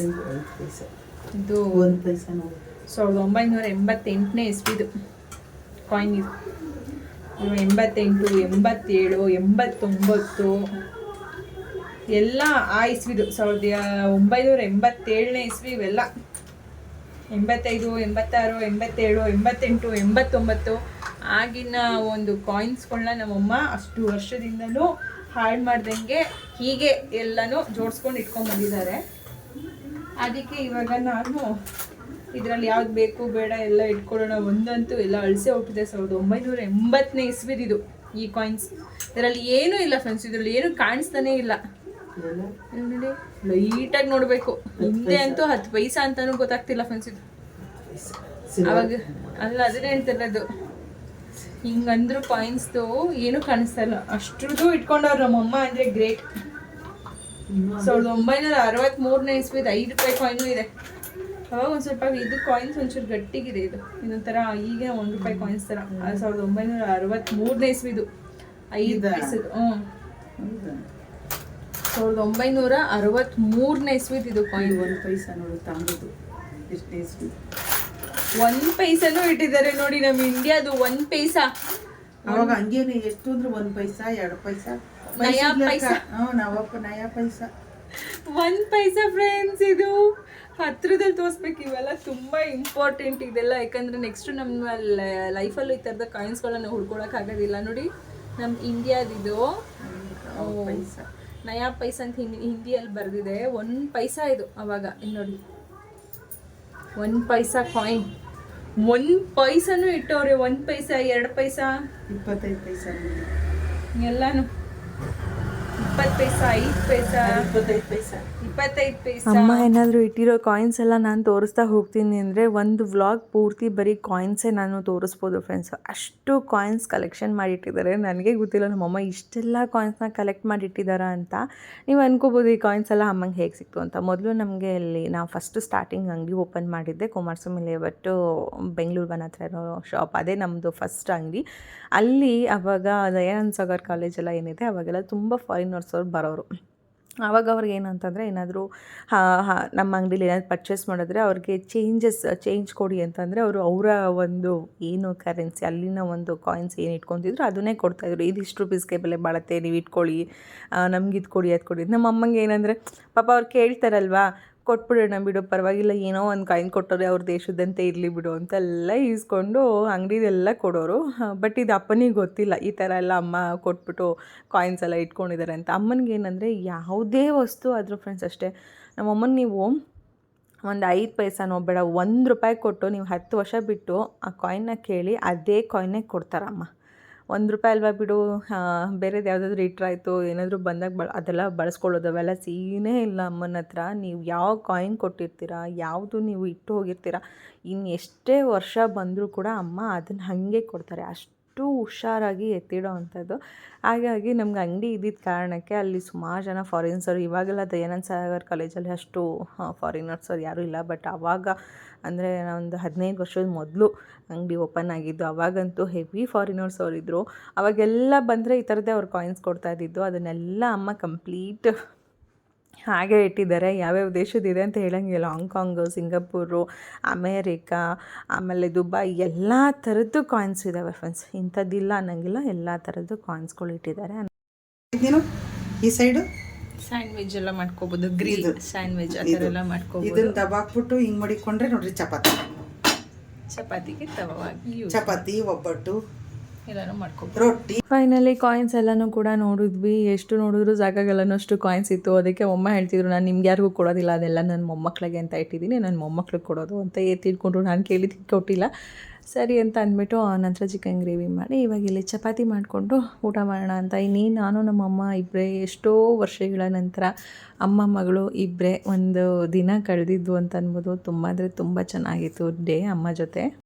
ಇದು ಒಂದು ಸಾವಿರದ ಒಂಬೈನೂರ ಎಂಬತ್ತೆಂಟನೇ ಇಸ್ವಿದು ಕಾಯಿನ್ ಇದು. ಎಂಬತ್ತೆಂಟು, ಎಂಬತ್ತೇಳು, ಎಂಬತ್ತೊಂಬತ್ತು, ಎಲ್ಲ ಆ ಇಸ್ವಿದು. ಸಾವಿರದ ಒಂಬೈನೂರ ಎಂಬತ್ತೇಳನೇ ಇಸ್ವಿ ಇವೆಲ್ಲ. ಎಂಬತ್ತೈದು, ಎಂಬತ್ತಾರು, ಎಂಬತ್ತೇಳು, ಎಂಬತ್ತೆಂಟು, ಎಂಬತ್ತೊಂಬತ್ತು. ಆಗಿನ ಒಂದು ಕಾಯಿನ್ಸ್ಗಳನ್ನ ನಮ್ಮಮ್ಮ ಅಷ್ಟು ವರ್ಷದಿಂದಲೂ ಹಾಳು ಮಾಡ್ದಂಗೆ ಹೀಗೆ ಎಲ್ಲನೂ ಜೋಡಿಸ್ಕೊಂಡು ಇಟ್ಕೊಂಡು ಬಂದಿದ್ದಾರೆ. ಅದಕ್ಕೆ ಇವಾಗ ನಾನು ಇದರಲ್ಲಿ ಯಾವ್ದು ಬೇಕು ಬೇಡ ಎಲ್ಲ ಇಟ್ಕೊಳ್ಳೋಣ ಒಂದಂತೂ ಎಲ್ಲ ಅಳಿಸೇ ಹೋಗ್ತಿದೆ. ಸಾವಿರದ ಒಂಬೈನೂರ ಎಂಬತ್ತನೇ ಇಸ್ವಿದಿದು ಈ ಕಾಯಿನ್ಸ್ ಇದರಲ್ಲಿ ಏನೂ ಇಲ್ಲ ಫ್ರೆಂಡ್ಸ್ ಇದರಲ್ಲಿ ಏನೂ ಕಾಣಿಸ್ತಾನೇ ಇಲ್ಲ. ನೋಡಿ ಲೈಟಾಗಿ ನೋಡಬೇಕು. ಹಿಂದೆ ಅಂತೂ ಹತ್ತು ಪೈಸಾ ಅಂತಾನೂ ಗೊತ್ತಾಗ್ತಿಲ್ಲ ಫ್ರೆಂಡ್ಸ್ ಇದು. ಅವಾಗ ಅಲ್ಲ ಅದನ್ನೇ ಹೇಳ್ತಿರೋದು. ಹಿಂಗಂದ್ರು ಕಾಯಿನ್ಸ್ದು ಏನು ಕಾಣಿಸ್ತಾ ಅಷ್ಟ್ರದ್ದು ಇಟ್ಕೊಂಡವ್ರು ನಮ್ಮಮ್ಮ ಅಂದರೆ ಗ್ರೇಟ್ ಸಾವಿರದ ಒಂಬೈನೂರ ಅರವತ್ತ್ಮೂರನೇ ಇಸ್ವಿದ ಐದು ರೂಪಾಯಿ ಕಾಯಿನು ಇದೆ. ಅವಾಗ ಒಂದು ಸ್ವಲ್ಪ ಇದು ಕಾಯಿನ್ಸ್ ಒಂಚೂರು ಗಟ್ಟಿಗಿದೆ ಇದು. ಇನ್ನೊಂಥರ ಈಗ ಒಂದು ರೂಪಾಯಿ ಕಾಯಿನ್ಸ್ ಥರ ಸಾವಿರದ ಒಂಬೈನೂರ ಅರವತ್ತ್ಮೂರನೇ ಇಸ್ವಿದು. ಐದು ಇಸದು ಹ್ಞೂ ಸಾವಿರದ ಒಂಬೈನೂರ ಅರವತ್ತ್ಮೂರನೇ ಇಸ್ವಿದು ಇದು ಕಾಯಿನ್ ಒಂದು ಪೈಸಾ ನೋಡಿ ತಾಂಬುದು. ಎಷ್ಟೇ ಇಸ್ವಿ? ಒಂದ್ ಪೈಸಾನು ಇಟ್ಟಿದ್ದಾರೆ ನೋಡಿ ನಮ್ಮ ಇಂಡಿಯಾದು ಒಂದ್ ಪೈಸಾ. ಅವಾಗ ಹಂಗೇನೆ ಎಷ್ಟು ಅಂದ್ರೆ ಒಂದ್ ಪೈಸಾ ಎರಡು ಪೈಸಾ. ನಯಾ ಪೈಸಾ. ನಾವಪ್ಪ ನಯಾ ಪೈಸಾ. ಒಂದ್ ಪೈಸಾ ಫ್ರೆಂಡ್ಸ್ ಇದು. ಹತ್ರದಲ್ಲಿ ತೋರಿಸ್ಬೇಕು ಇವೆಲ್ಲ ತುಂಬಾ ಇಂಪಾರ್ಟೆಂಟ್ ಇದೆಲ್ಲ. ಯಾಕಂದ್ರೆ ನೆಕ್ಸ್ಟ್ ನಮ್ಮ ಲೈಫಲ್ಲೂ ಈ ಥರದ ಕಾಯಿನ್ಸ್ಗಳನ್ನ ಹುಡ್ಕೊಳಕ್ ಆಗೋದಿಲ್ಲ ನೋಡಿ. ನಮ್ಮ ಇಂಡಿಯಾದಿದು. ಪೈಸಾ. ನಯಾ ಪೈಸಾ ಅಂತ ಹಿಂದಿ ಹಿಂದಿಯಲ್ಲಿ ಬರೆದಿದೆ. ಒಂದು ಪೈಸಾ ಇದು ಅವಾಗ ಇಲ್ಲಿ ನೋಡಿ. ಒಂದು ಪೈಸಾ ಕಾಯಿನ್ ಒಂದು ಪೈಸಾನು ಇಟ್ಟವ್ರೆ ಒಂದು ಪೈಸಾ ಎರಡು ಪೈಸಾ ಇಪ್ಪತ್ತೈದು ಪೈಸಾ ಎಲ್ಲಾನು. ಇಪ್ಪತ್ತು ಪೈಸಾ ಐದು ಪೈಸಾ ಇಪ್ಪತ್ತೈದು ಪೈಸಾ ಅಮ್ಮ, ಏನಾದರೂ ಇಟ್ಟಿರೋ ಕಾಯಿನ್ಸ್ ಎಲ್ಲ ನಾನು ತೋರಿಸ್ತಾ ಹೋಗ್ತೀನಿ ಅಂದರೆ ಒಂದು ವ್ಲಾಗ್ ಪೂರ್ತಿ ಬರೀ ಕಾಯಿನ್ಸೇ ನಾನು ತೋರಿಸ್ಬೋದು ಫ್ರೆಂಡ್ಸ್ ಅಷ್ಟು ಕಾಯಿನ್ಸ್ ಕಲೆಕ್ಷನ್ ಮಾಡಿಟ್ಟಿದ್ದಾರೆ. ನನಗೆ ಗೊತ್ತಿಲ್ಲ ನಮ್ಮಮ್ಮ ಇಷ್ಟೆಲ್ಲ ಕಾಯಿನ್ಸ್ನ ಕಲೆಕ್ಟ್ ಮಾಡಿಟ್ಟಿದ್ದಾರಾ ಅಂತ. ನೀವು ಅನ್ಕೋಬೋದು ಈ ಕಾಯಿನ್ಸ್ ಎಲ್ಲ ಅಮ್ಮಂಗೆ ಹೇಗೆ ಸಿಕ್ತು ಅಂತ. ಮೊದಲು ನಮಗೆ ಅಲ್ಲಿ ನಾವು ಫಸ್ಟ್ ಸ್ಟಾರ್ಟಿಂಗ್ ಅಂಗಡಿ ಓಪನ್ ಮಾಡಿದ್ದೆ ಕುಮಾರಸ್ವಾಮಿ ಲೇಔಟು ಬೆಂಗಳೂರು ಬನ್ ಹತ್ರ ಇರೋ ಶಾಪ್ ಅದೇ ನಮ್ಮದು ಫಸ್ಟ್ ಅಂಗಡಿ. ಅಲ್ಲಿ ಅವಾಗ ದಯಾನಂದ ಸಾಗರ್ ಕಾಲೇಜೆಲ್ಲ ಏನಿದೆ, ಅವಾಗೆಲ್ಲ ತುಂಬ ಫಾರಿನರ್ಸ್ ಅವ್ರು ಬರೋರು. ಆವಾಗ ಅವ್ರಿಗೆ ಏನಂತಂದರೆ ಏನಾದರೂ ನಮ್ಮ ಅಂಗಡಿಲಿ ಏನಾದರೂ ಪರ್ಚೇಸ್ ಮಾಡಿದ್ರೆ ಅವ್ರಿಗೆ ಚೇಂಜಸ್ ಚೇಂಜ್ ಕೊಡಿ ಅಂತಂದರೆ ಅವರು ಅವರ ಒಂದು ಏನು ಕರೆನ್ಸಿ ಅಲ್ಲಿನ ಒಂದು ಕಾಯಿನ್ಸ್ ಏನು ಇಟ್ಕೊತಿದ್ರು ಅದನ್ನೇ ಕೊಡ್ತಾಯಿದ್ರು. ಇದು ಇಷ್ಟು ರುಪೀಸ್ಗೆ ಬೆಲೆ ಬಾಳತ್ತೆ, ನೀವು ಇಟ್ಕೊಳ್ಳಿ ನಮ್ಗೆ ಇದು ಕೊಡಿ, ಅದು ಕೊಡಿ. ನಮ್ಮ ಅಮ್ಮಂಗೆ ಏನಂದರೆ, ಪಾಪ ಅವ್ರು ಕೇಳ್ತಾರಲ್ವಾ ಕೊಟ್ಬಿಡೋಣ ಬಿಡು, ಪರವಾಗಿಲ್ಲ, ಏನೋ ಒಂದು ಕಾಯಿನ್ ಕೊಟ್ಟರೆ ಅವ್ರ ದೇಶದಂತೆ ಇರಲಿ ಬಿಡು ಅಂತೆಲ್ಲ ಈಸ್ಕೊಂಡು ಅಂಗಡಿದೆಲ್ಲ ಕೊಡೋರು. ಬಟ್ ಇದು ಅಪ್ಪನಿಗೆ ಗೊತ್ತಿಲ್ಲ. ಈ ಥರ ಎಲ್ಲ ಅಮ್ಮ ಕೊಟ್ಬಿಟ್ಟು ಕಾಯಿನ್ಸ್ ಎಲ್ಲ ಇಟ್ಕೊಂಡಿದ್ದಾರೆ ಅಂತ. ಅಮ್ಮನಿಗೆ ಏನಂದರೆ ಯಾವುದೇ ವಸ್ತು ಆದರೂ ಫ್ರೆಂಡ್ಸ್ ಅಷ್ಟೇ. ನಮ್ಮಮ್ಮನ ನೀವು ಒಂದು ಐದು ಪೈಸಾನೋ ಬೇಡ, ಒಂದು ರೂಪಾಯಿ ಕೊಟ್ಟು ನೀವು ಹತ್ತು ವರ್ಷ ಬಿಟ್ಟು ಆ ಕಾಯಿನ್ನ ಕೇಳಿ ಅದೇ ಕಾಯಿನ್ನೇ ಕೊಡ್ತಾರಮ್ಮ. ಒಂದು ರೂಪಾಯಿ ಅಲ್ವಾ ಬಿಡು ಬೇರೆದು ಯಾವುದಾದ್ರೂ ಇಟ್ರಾಯ್ತು ಏನಾದರೂ ಬಂದಾಗ ಬಳ, ಅದೆಲ್ಲ ಬಳಸ್ಕೊಳ್ಳೋದು, ಅವೆಲ್ಲ ಸೀನೇ ಇಲ್ಲ ಅಮ್ಮನ ಹತ್ರ. ನೀವು ಯಾವ ಕಾಯಿನ್ ಕೊಟ್ಟಿರ್ತೀರ, ಯಾವುದು ನೀವು ಇಟ್ಟು ಹೋಗಿರ್ತೀರ ಇನ್ನು ಎಷ್ಟೇ ವರ್ಷ ಬಂದರೂ ಕೂಡ ಅಮ್ಮ ಅದನ್ನು ಹಾಗೆ ಕೊಡ್ತಾರೆ. ಅಷ್ಟು ಹುಷಾರಾಗಿ ಎತ್ತಿಡೋ ಅಂಥದ್ದು. ಹಾಗಾಗಿ ನಮ್ಗೆ ಅಂಗಡಿ ಇದ್ದಿದ್ದ ಕಾರಣಕ್ಕೆ ಅಲ್ಲಿ ಸುಮಾರು ಜನ ಫಾರಿನ್ಸರು ಇವಾಗೆಲ್ಲ ದಯಾನಂದ ಸಾಗರ್ ಕಾಲೇಜಲ್ಲಿ ಅಷ್ಟು ಫಾರಿನರ್ಸ್ ಅವ್ರು ಯಾರೂ ಇಲ್ಲ. ಬಟ್ ಆವಾಗ ಅಂದರೆ ಒಂದು ಹದಿನೈದು ವರ್ಷದ ಮೊದಲು ಅಂಗಡಿ ಓಪನ್ ಆಗಿದ್ದು, ಅವಾಗಂತೂ ಹೆವಿ ಫಾರಿನರ್ಸ್ ಅವರಿದ್ದರು ಅವಾಗೆಲ್ಲ ಬಂದರೆ ಈ ಥರದ್ದೇ ಅವ್ರು ಕಾಯಿನ್ಸ್ ಕೊಡ್ತಾ ಇದ್ದಿದ್ದು. ಅದನ್ನೆಲ್ಲ ಅಮ್ಮ ಕಂಪ್ಲೀಟ್ ಹಾಗೆ ಇಟ್ಟಿದ್ದಾರೆ ಯಾವ್ಯಾವ ದೇಶದಿದೆ ಅಂತ ಹೇಳಂಗಿಲ್ಲ. ಹಾಂಗ್ಕಾಂಗು ಸಿಂಗಾಪುರು ಅಮೇರಿಕಾ ಆಮೇಲೆ ದುಬೈ ಎಲ್ಲ ಥರದ್ದು ಕಾಯಿನ್ಸ್ ಇದ್ದಾವೆ ಫ್ರೆಂಡ್ಸ್ ಇಂಥದ್ದಿಲ್ಲ ಅನ್ನಂಗಿಲ್ಲ ಎಲ್ಲ ಥರದ್ದು ಕಾಯಿನ್ಸ್ಗಳು ಇಟ್ಟಿದ್ದಾರೆ ಇದೇನು? ಈ ಸೈಡು ಸ್ಯಾಂಡ್ವಿಚ್ ಎಲ್ಲ ಮಾಡ್ಕೋಬೋದು ಗ್ರಿಲ್. ಸ್ಯಾಂಡ್ವಿಚ್ ಆ ಥರ ಎಲ್ಲ ಮಾಡ್ಕೋಬೋದು. ಇದನ್ನ ದಬಾಕ್ಬಿಟ್ಟು ಹಿಂಗ್ ಮಡಿಕೊಂಡ್ರೆ ನೋಡ್ರಿ ಚಪಾತಿ. ಚಪಾತಿಗೆ ತವವಾಗಿ ಚಪಾತಿ ಒಬ್ಬಟ್ಟು. ಎಲ್ಲಾನು ಮಾಡ್ಕೋಬೋದು. ರೊಟ್ಟಿ. ಫೈನಲಿ ಕಾಯಿನ್ಸ್ ಎಲ್ಲನೂ ಕೂಡ ನೋಡಿದ್ವಿ. ಎಷ್ಟು ನೋಡಿದ್ರು ಜಾಗಗಳನ್ನೂ ಅಷ್ಟು ಕಾಯಿನ್ಸ್ ಇತ್ತು. ಅದಕ್ಕೆ ಒಮ್ಮ ಹೇಳ್ತಿದ್ರು ನಾನು ನಿಮ್ಗೆ ಯಾರಿಗೂ ಕೊಡೋದಿಲ್ಲ. ಅದೆಲ್ಲ ನನ್ನ ಮೊಮ್ಮಕ್ಕಳಿಗೆ ಅಂತ ಇಟ್ಟಿದ್ದೀನಿ. ನನ್ನ ಮೊಮ್ಮಕ್ಳಿಗೆ ಕೊಡೋದು ಅಂತ ತಿಳ್ಕೊಂಡ್ರು ನಾನು ಕೇಳಿ ಕೊಟ್ಟಿಲ್ಲ. ಸರಿ ಅಂತ ಅಂದ್ಬಿಟ್ಟು ನಂತರ ಚಿಕನ್ ಗ್ರೇವಿ ಮಾಡಿ ಇವಾಗ ಇಲ್ಲಿ ಚಪಾತಿ ಮಾಡಿಕೊಂಡು ಊಟ ಮಾಡೋಣ ಅಂತ ಇನ್ನೀ ನಾನು ನಮ್ಮಮ್ಮ ಇಬ್ಬರೇ ಎಷ್ಟೋ ವರ್ಷಗಳ ನಂತರ ಅಮ್ಮ ಮಗಳು ಇಬ್ಬರೇ ಒಂದು ದಿನ ಕಳೆದಿದ್ದು ಅಂತ ಅನ್ಬೋದು. ತುಂಬ ಅಂದರೆ ತುಂಬ ಚೆನ್ನಾಗಿತ್ತು ಡೇ ಅಮ್ಮ ಜೊತೆ.